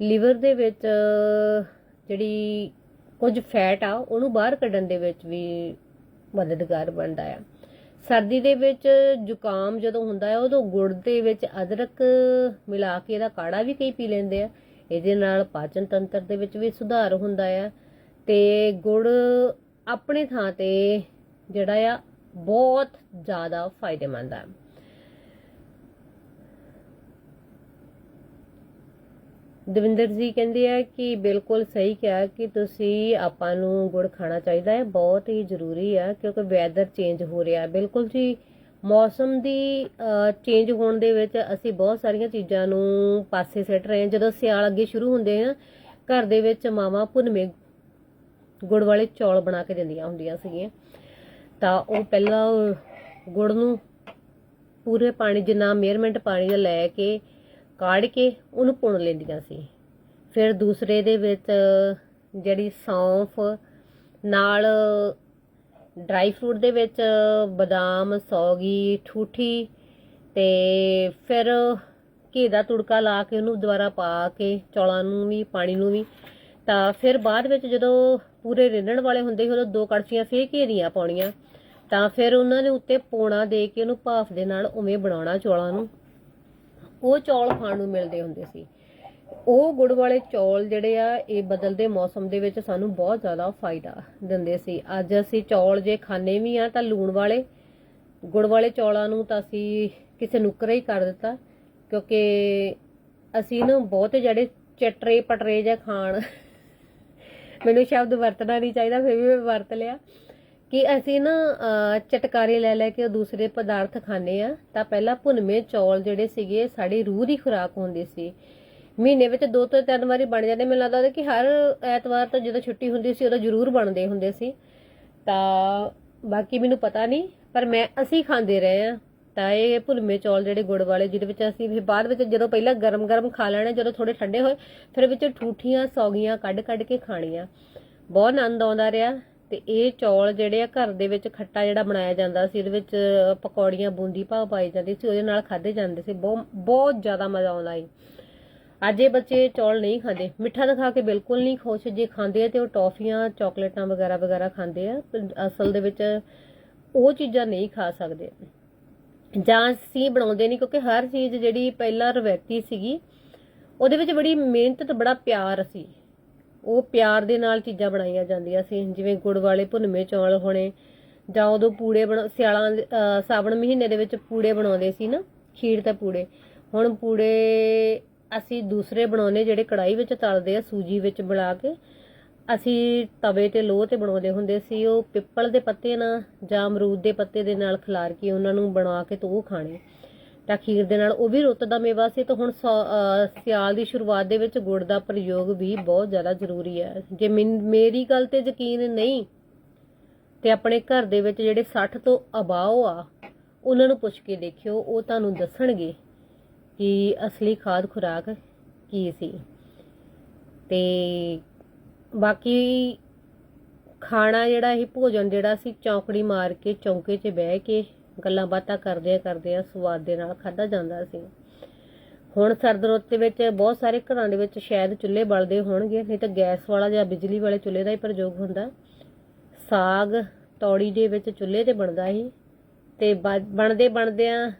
ਲੀਵਰ ਦੇ ਵਿੱਚ, ਜਿਹੜੀ ਕੁਝ ਫੈਟ ਆ, ਉਹਨੂੰ ਬਾਹਰ ਕੱਢਣ ਦੇ ਵਿੱਚ ਵੀ ਮਦਦਗਾਰ ਬਣਦਾ ਆ। ਸਰਦੀ ਦੇ ਵਿੱਚ ਜ਼ੁਕਾਮ ਜਦੋਂ ਹੁੰਦਾ ਹੈ ਉਦੋਂ ਗੁੜ ਦੇ ਵਿੱਚ ਅਦਰਕ ਮਿਲਾ ਕੇ ਇਹਦਾ ਕਾੜਾ ਵੀ ਕਈ ਪੀ ਲੈਂਦੇ ਆ। ਇਹਦੇ ਨਾਲ ਪਾਚਨ ਤੰਤਰ ਦੇ ਵਿੱਚ ਵੀ ਸੁਧਾਰ ਹੁੰਦਾ ਆ ਤੇ ਗੁੜ ਆਪਣੇ ਥਾਂ ਤੇ ਜਿਹੜਾ ਆ, ਬਹੁਤ ਜ਼ਿਆਦਾ ਫਾਇਦੇਮੰਦ ਆ। ਦਵਿੰਦਰ ਜੀ ਕਹਿੰਦੇ ਆ ਕਿ ਬਿਲਕੁਲ ਸਹੀ ਕਿਹਾ ਕਿ ਤੁਸੀਂ ਆਪਾਂ ਨੂੰ ਗੁੜ ਖਾਣਾ ਚਾਹੀਦਾ ਹੈ, ਬਹੁਤ ਹੀ ਜ਼ਰੂਰੀ ਆ ਕਿਉਂਕਿ ਵੈਦਰ ਚੇਂਜ ਹੋ ਰਿਹਾ। ਬਿਲਕੁਲ ਜੀ, ਮੌਸਮ ਦੀ ਚੇਂਜ ਹੋਣ ਦੇ ਵਿੱਚ ਅਸੀਂ ਬਹੁਤ ਸਾਰੀਆਂ ਚੀਜ਼ਾਂ ਨੂੰ ਪਾਸੇ ਸਿੱਟ ਰਹੇ ਹਾਂ। ਜਦੋਂ ਸਿਆਲ ਅੱਗੇ ਸ਼ੁਰੂ ਹੁੰਦੇ ਆ, ਘਰ ਦੇ ਵਿੱਚ ਮਾਵਾਂ ਭੁਨਵੇਂ ਗੁੜ ਵਾਲੇ ਚੌਲ ਬਣਾ ਕੇ ਦਿੰਦੀਆਂ ਹੁੰਦੀਆਂ ਸੀਗੀਆਂ। ਤਾਂ ਉਹ ਪਹਿਲਾਂ ਉਹ ਗੁੜ ਨੂੰ ਪੂਰੇ ਪਾਣੀ, ਜਿੰਨਾ ਮੇਅਰਮੈਂਟ ਪਾਣੀ ਦਾ ਲੈ ਕੇ ਕਾੜ ਕੇ ਉਹਨੂੰ ਪੁਣ ਲੈਂਦੀਆਂ ਸੀ। ਫਿਰ ਦੂਸਰੇ ਦੇ ਵਿੱਚ ਜਿਹੜੀ ਸੌਂਫ ਨਾਲ ਡਰਾਈ ਫਰੂਟ ਦੇ ਵਿੱਚ ਬਦਾਮ, ਸੌਗੀ, ਠੂਠੀ ਤੇ ਫਿਰ ਘੀ ਦਾ ਤੁੜਕਾ ਲਾ ਕੇ ਉਹਨੂੰ ਦੁਬਾਰਾ ਪਾ ਕੇ ਚੌਲਾਂ ਨੂੰ ਵੀ, ਪਾਣੀ ਨੂੰ ਵੀ, ਤਾਂ ਫਿਰ ਬਾਅਦ ਵਿੱਚ ਜਦੋਂ ਪੂਰੇ ਰਿੰਨਣ ਵਾਲੇ ਹੁੰਦੇ ਸੀ, ਉਦੋਂ ਦੋ ਕੜਛੀਆਂ ਫੇਰ ਘੀ ਦੀਆਂ ਪਾਉਣੀਆਂ। ਤਾਂ ਫਿਰ ਉਹਨਾਂ ਦੇ ਉੱਤੇ ਪੋਣਾ ਦੇ ਕੇ ਉਹਨੂੰ ਭਾਫ ਦੇ ਨਾਲ ਉਵੇਂ ਬਣਾਉਣਾ ਚੌਲਾਂ ਨੂੰ। ਉਹ ਚੌਲ ਖਾਣ ਨੂੰ ਮਿਲਦੇ ਹੁੰਦੇ ਸੀ। ਉਹ ਗੁੜ ਵਾਲੇ ਚੌਲ ਜਿਹੜੇ ਆ, ਇਹ ਬਦਲਦੇ ਮੌਸਮ ਦੇ ਵਿੱਚ ਸਾਨੂੰ ਬਹੁਤ ਜ਼ਿਆਦਾ ਫਾਇਦਾ ਦਿੰਦੇ ਸੀ। ਅੱਜ ਅਸੀਂ ਚੌਲ ਜੇ ਖਾਣੇ ਵੀ ਆ ਤਾਂ ਲੂਣ ਵਾਲੇ, ਗੁੜ ਵਾਲੇ ਚੌਲਾਂ ਨੂੰ ਤਾਂ ਅਸੀਂ ਕਿਸੇ ਨੁਕਰੇ ਹੀ ਕਰ ਦਿੱਤਾ, ਕਿਉਂਕਿ ਅਸੀਂ ਨਾ ਬਹੁਤ ਜਿਹੜੇ ਚਟਰੇ ਪਟਰੇ ਜਾਂ ਖਾਣ, ਮੈਨੂੰ ਸ਼ਬਦ ਵਰਤਣਾ ਨਹੀਂ ਚਾਹੀਦਾ, ਫਿਰ ਵੀ ਮੈਂ ਵਰਤ ਲਿਆ। ਕਿ ਅਸੀਂ ਨਾ ਚਟਕਾਰੇ ਲੈ ਲੈ ਕੇ ਉਹ ਦੂਸਰੇ ਪਦਾਰਥ ਖਾਣੇ ਆ। ਤਾਂ ਪਹਿਲਾਂ ਭੁਨਵੇਂ ਚੌਲ ਜਿਹੜੇ ਸੀਗੇ ਸਾਡੀ ਰੂਹ ਦੀ ਖੁਰਾਕ ਹੁੰਦੀ ਸੀ। ਮਹੀਨੇ ਵਿੱਚ ਦੋ ਤੋਂ ਤਿੰਨ ਵਾਰੀ ਬਣ ਜਾਂਦੇ। ਮੈਨੂੰ ਲੱਗਦਾ ਕਿ ਹਰ ਐਤਵਾਰ ਤੋਂ ਜਦੋਂ ਛੁੱਟੀ ਹੁੰਦੀ ਸੀ, ਉਦੋਂ ਜ਼ਰੂਰ ਬਣਦੇ ਹੁੰਦੇ ਸੀ। ਤਾਂ ਬਾਕੀ ਮੈਨੂੰ ਪਤਾ ਨਹੀਂ, ਪਰ ਮੈਂ, ਅਸੀਂ ਖਾਂਦੇ ਰਹੇ ਆ ਤਾਂ ਇਹ ਭੁਲਮੇ ਚੌਲ ਜਿਹੜੇ ਗੁੜ ਵਾਲੇ, ਜਿਹਦੇ ਵਿੱਚ ਅਸੀਂ ਫਿਰ ਬਾਅਦ ਵਿੱਚ ਜਦੋਂ ਪਹਿਲਾਂ ਗਰਮ-ਗਰਮ ਖਾ ਲੈਣੇ, ਜਦੋਂ ਥੋੜੇ ਠੰਡੇ ਹੋਏ, ਫਿਰ ਵਿੱਚ ਠੂਠੀਆਂ ਸੌਗੀਆਂ ਕੱਢ-ਕੱਢ ਕੇ ਖਾਣੀਆਂ। ਬਹੁਤ ਆਨੰਦ ਆਉਂਦਾ ਰਿਹਾ। ਤੇ ਇਹ ਚੌਲ ਜਿਹੜੇ ਆ ਘਰ ਦੇ ਵਿੱਚ ਖੱਟਾ ਜਿਹੜਾ ਬਣਾਇਆ ਜਾਂਦਾ ਸੀ, ਇਹਦੇ ਵਿੱਚ ਪਕੌੜੀਆਂ, ਬੂੰਦੀ ਭਾਅ ਪਾਈ ਜਾਂਦੀ ਸੀ, ਉਹਦੇ ਨਾਲ ਖਾਦੇ ਜਾਂਦੇ ਸੀ ਬਹੁਤ ਬਹੁਤ ਜ਼ਿਆਦਾ ਮਜ਼ਾ ਆਉਂਦਾ ਸੀ। ਅੱਜ ਇਹ ਬੱਚੇ ਚੌਲ ਨਹੀਂ ਖਾਂਦੇ। ਮਿੱਠਾ ਤਾਂ ਖਾ ਕੇ ਬਿਲਕੁਲ ਨਹੀਂ ਖੁਸ਼, ਜੇ ਖਾਂਦੇ ਆ ਤੇ ਉਹ ਟੌਫੀਆਂ, ਚਾਕਲੇਟਾਂ ਵਗੈਰਾ ਵਗੈਰਾ ਖਾਂਦੇ ਆ ਅਸਲ ਦੇ ਵਿੱਚ ਉਹ ਚੀਜ਼ਾਂ ਨਹੀਂ ਖਾ ਸਕਦੇ। ਜਾਂ ਅਸੀਂ ਬਣਾਉਂਦੇ ਨਹੀਂ, ਕਿਉਂਕਿ ਹਰ ਚੀਜ਼ ਜਿਹੜੀ ਪਹਿਲਾਂ ਰਵਾਇਤੀ ਸੀਗੀ, ਉਹਦੇ ਵਿੱਚ ਬੜੀ ਮਿਹਨਤ ਤੇ ਬੜਾ ਪਿਆਰ ਸੀ। ਉਹ ਪਿਆਰ ਦੇ ਨਾਲ ਚੀਜ਼ਾਂ ਬਣਾਈਆਂ ਜਾਂਦੀਆਂ ਸੀ, ਜਿਵੇਂ ਗੁੜ ਵਾਲੇ ਭੁਨਵੇਂ ਚੌਲ ਹੋਣੇ, ਜਾਂ ਉਦੋਂ ਪੂੜੇ ਬਣਾ, ਸਿਆਲਾਂ ਦੇ- ਸਾਵਣ ਮਹੀਨੇ ਦੇ ਵਿੱਚ ਪੂੜੇ ਬਣਾਉਂਦੇ ਸੀ ਨਾ, ਖੀਰ ਤੇ ਪੂੜੇ। ਹੁਣ ਪੂੜੇ ਅਸੀਂ ਦੂਸਰੇ ਬਣਾਉਨੇ ਜਿਹੜੇ ਕੜਾਈ ਵਿੱਚ ਤਲਦੇ ਆ, ਸੂਜੀ ਵਿੱਚ ਬਣਾ ਕੇ, ਅਸੀਂ ਤਵੇ ਤੇ ਲੋਹ ਤੇ ਬਣਾਉਂਦੇ ਹੁੰਦੇ ਸੀ, ਉਹ ਪਿੱਪਲ ਦੇ ਪੱਤੇ ਨਾਲ ਜਾਂ ਅਮਰੂਦ ਦੇ ਪੱਤੇ ਦੇ ਨਾਲ ਖਿਲਾਰ ਕੇ ਉਹਨਾਂ ਨੂੰ ਬਣਾ ਕੇ ਤੇ ਉਹ ਖਾਣੇ। ਤਾਂ ਖੀਰ ਦੇ ਨਾਲ ਉਹ ਵੀ ਰੁੱਤ ਦਾ ਮੇਵਾ ਸੀ ਤਾਂ ਹੁਣ ਸੌ- ਸਿਆਲ ਦੀ ਸ਼ੁਰੂਆਤ ਦੇ ਵਿੱਚ ਗੁੜ ਦਾ ਪ੍ਰਯੋਗ ਵੀ ਬਹੁਤ ਜ਼ਿਆਦਾ ਜ਼ਰੂਰੀ ਹੈ। ਜੇ ਮੈਨ- ਮੇਰੀ ਗੱਲ ਤੇ ਯਕੀਨ ਨਹੀਂ ਤੇ ਆਪਣੇ ਘਰ ਦੇ ਵਿੱਚ ਜਿਹੜੇ 60 ਤੋਂ ਅਬਾਓ ਆ, ਉਹਨਾਂ ਨੂੰ ਪੁੱਛ ਕੇ ਦੇਖਿਓ, ਉਹ ਤੁਹਾਨੂੰ ਦੱਸਣਗੇ ਕਿ ਅਸਲੀ ਖਾਦ ਖੁਰਾਕ ਕੀ ਸੀ। ਤੇ ਬਾਕੀ ਖਾਣਾ ਜਿਹੜਾ ਇਹ ਭੋਜਨ ਜਿਹੜਾ ਸੀ ਚੌਂਕੜੀ ਮਾਰ ਕੇ, ਚੌਂਕੇ 'ਚ ਬਹਿ ਕੇ ਗੱਲਾਂ ਬਾਤਾਂ ਕਰਦੇ ਕਰਦੇ ਆ ਸਵਾਦ ਦੇ ਨਾਲ ਖਾਦਾ ਜਾਂਦਾ ਸੀ। ਹੁਣ ਸਰਦ ਰੁੱਤ ਦੇ ਵਿੱਚ ਬਹੁਤ ਸਾਰੇ ਘਰਾਂ ਦੇ ਵਿੱਚ ਸ਼ਾਇਦ ਚੁੱਲ੍ਹੇ ਬਲਦੇ ਹੋਣਗੇ, ਨਹੀਂ ਤਾਂ ਗੈਸ ਵਾਲਾ ਜਾਂ ਬਿਜਲੀ ਵਾਲੇ ਚੁੱਲ੍ਹੇ ਦਾ ਹੀ ਪ੍ਰਯੋਗ ਹੁੰਦਾ। ਸਾਗ ਤੌੜੀ ਦੇ ਵਿੱਚ ਚੁੱਲ੍ਹੇ ਤੇ ਬਣਦਾ ਸੀ ਤੇ ਬਣਦੇ ਬਣਦਿਆਂ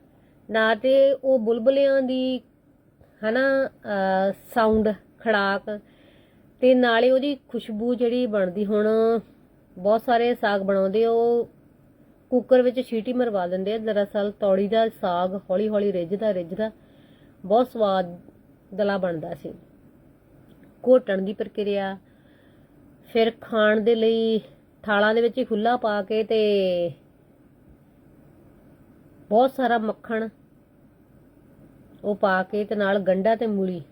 ਨਾ ਤੇ ਉਹ ਬੁਲਬੁਲਿਆਂ ਦੀ ਹਨਾ ਸਾਊਂਡ ਖੜਾਕ ਤੇ ਨਾਲੇ ਉਹਦੀ ਖੁਸ਼ਬੂ ਜਿਹੜੀ ਬਣਦੀ, ਹੁਣ ਬਹੁਤ ਸਾਰੇ ਸਾਗ ਬਣਾਉਂਦੇ ਉਹ ਕੁੱਕਰ ਵਿੱਚ ਛੀਟੀ ਮਰਵਾ ਦਿੰਦੇ ਆ। ਦਰਅਸਲ ਤੌੜੀ ਦਾ ਸਾਗ ਹੌਲੀ ਹੌਲੀ ਰਿੱਝਦਾ ਰਿੱਝਦਾ। ਬਹੁਤ ਸਵਾਦ ਦਲਾ ਬਣਦਾ ਸੀ। ਘੋਟਣ ਦੀ ਪ੍ਰਕਿਰਿਆ। ਫਿਰ ਖਾਣ ਦੇ ਲਈ ਥਾਲਾਂ ਦੇ ਵਿੱਚ ਹੀ ਖੁੱਲਾ ਪਾ ਕੇ ਤੇ ਬਹੁਤ ਸਾਰਾ ਮੱਖਣ ਉਹ ਪਾ ਕੇ ਤੇ ਨਾਲ ਗੰਡਾ ਤੇ ਮੂਲੀ।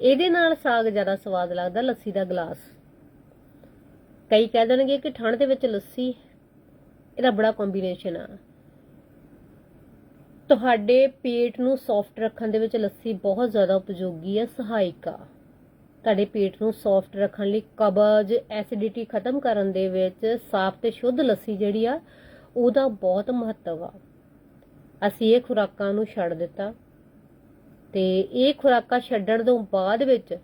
ਇਹਦੇ ਨਾਲ ਸਾਗ ਜ਼ਿਆਦਾ ਸਵਾਦ ਲੱਗਦਾ, ਲੱਸੀ ਦਾ ਗਲਾਸ। ਕਈ ਕਹਿ ਦੇਣਗੇ ਕਿ ਠੰਡ ਦੇ ਵਿੱਚ ਲੱਸੀ ਇਹਦਾ ਬੜਾ ਕੰਬੀਨੇਸ਼ਨ ਆ। ਤੁਹਾਡੇ ਪੇਟ ਨੂੰ ਸੌਫਟ ਰੱਖਣ ਦੇ ਵਿੱਚ ਲੱਸੀ ਬਹੁਤ ਜ਼ਿਆਦਾ ਉਪਯੋਗੀ ਹੈ ਸਹਾਇਕ ਆ। ਤੁਹਾਡੇ ਪੇਟ ਨੂੰ ਸੌਫਟ ਰੱਖਣ ਲਈ ਕਬਜ਼ ਐਸਿਡਿਟੀ ਖਤਮ ਕਰਨ ਦੇ ਵਿੱਚ ਸਾਫ਼ ਤੇ ਸ਼ੁੱਧ ਲੱਸੀ ਜਿਹੜੀ ਆ, ਉਹਦਾ ਬਹੁਤ ਮਹੱਤਵ ਆ। ਅਸੀਂ ਇਹ ਖੁਰਾਕਾਂ ਨੂੰ ਛੱਡ ਦਿੱਤਾ ਤੇ ਇਹ ਖੁਰਾਕਾਂ ਛੱਡਣ ਤੋਂ ਬਾਅਦ ਵਿੱਚ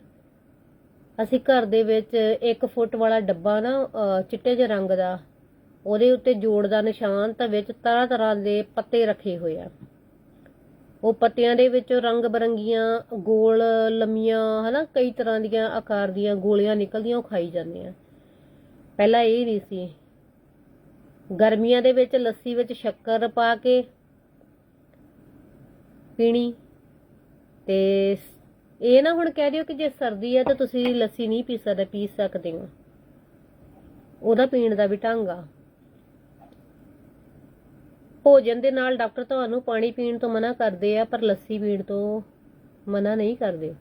ਅਸੀਂ ਘਰ ਦੇ ਵਿੱਚ 1 ਫੁੱਟ ਵਾਲਾ ਡੱਬਾ ਨਾ ਚਿੱਟੇ ਜਿਹੇ ਰੰਗ ਦਾ ਉਹਦੇ ਉੱਤੇ ਜੋੜ ਦਾ ਨਿਸ਼ਾਨ ਤਾਂ ਵਿੱਚ ਤਰ੍ਹਾਂ ਤਰ੍ਹਾਂ ਦੇ ਪੱਤੇ ਰੱਖੇ ਹੋਏ ਆ। ਉਹ ਪੱਤਿਆਂ ਦੇ ਵਿੱਚ ਰੰਗ ਬਰੰਗੀਆਂ, ਗੋਲ, ਲੰਮੀਆਂ, ਹਨਾ, ਕਈ ਤਰ੍ਹਾਂ ਦੀਆਂ ਆਕਾਰ ਦੀਆਂ ਗੋਲੀਆਂ ਨਿਕਲਦੀਆਂ, ਉਹ ਖਾਈ ਜਾਂਦੇ ਆ। ਪਹਿਲਾਂ ਇਹ ਨਹੀਂ ਸੀ। ਗਰਮੀਆਂ ਦੇ ਵਿੱਚ ਲੱਸੀ ਵਿੱਚ ਸ਼ੱਕਰ ਪਾ ਕੇ ਪੀਣੀ ਤੇ ਇਹ ਨਾ ਹੁਣ ਕਹਿ ਦਿਓ ਕਿ ਜੇ ਸਰਦੀ ਹੈ ਤਾਂ ਤੁਸੀਂ ਲੱਸੀ ਨਹੀਂ ਪੀ ਸਕਦੇ ਪੀ ਸਕਦੇ ਹੋ। ਉਹਦਾ ਪੀਣ ਦਾ ਵੀ ਢੰਗ ਆ। ਭੋਜਨ ਦੇ ਨਾਲ ਡਾਕਟਰ ਤੁਹਾਨੂੰ ਪਾਣੀ ਪੀਣ ਤੋਂ ਮਨਾ ਕਰਦੇ ਆ, ਪਰ ਲੱਸੀ ਪੀਣ ਤੋਂ ਮਨਾ ਨਹੀਂ ਕਰਦੇ।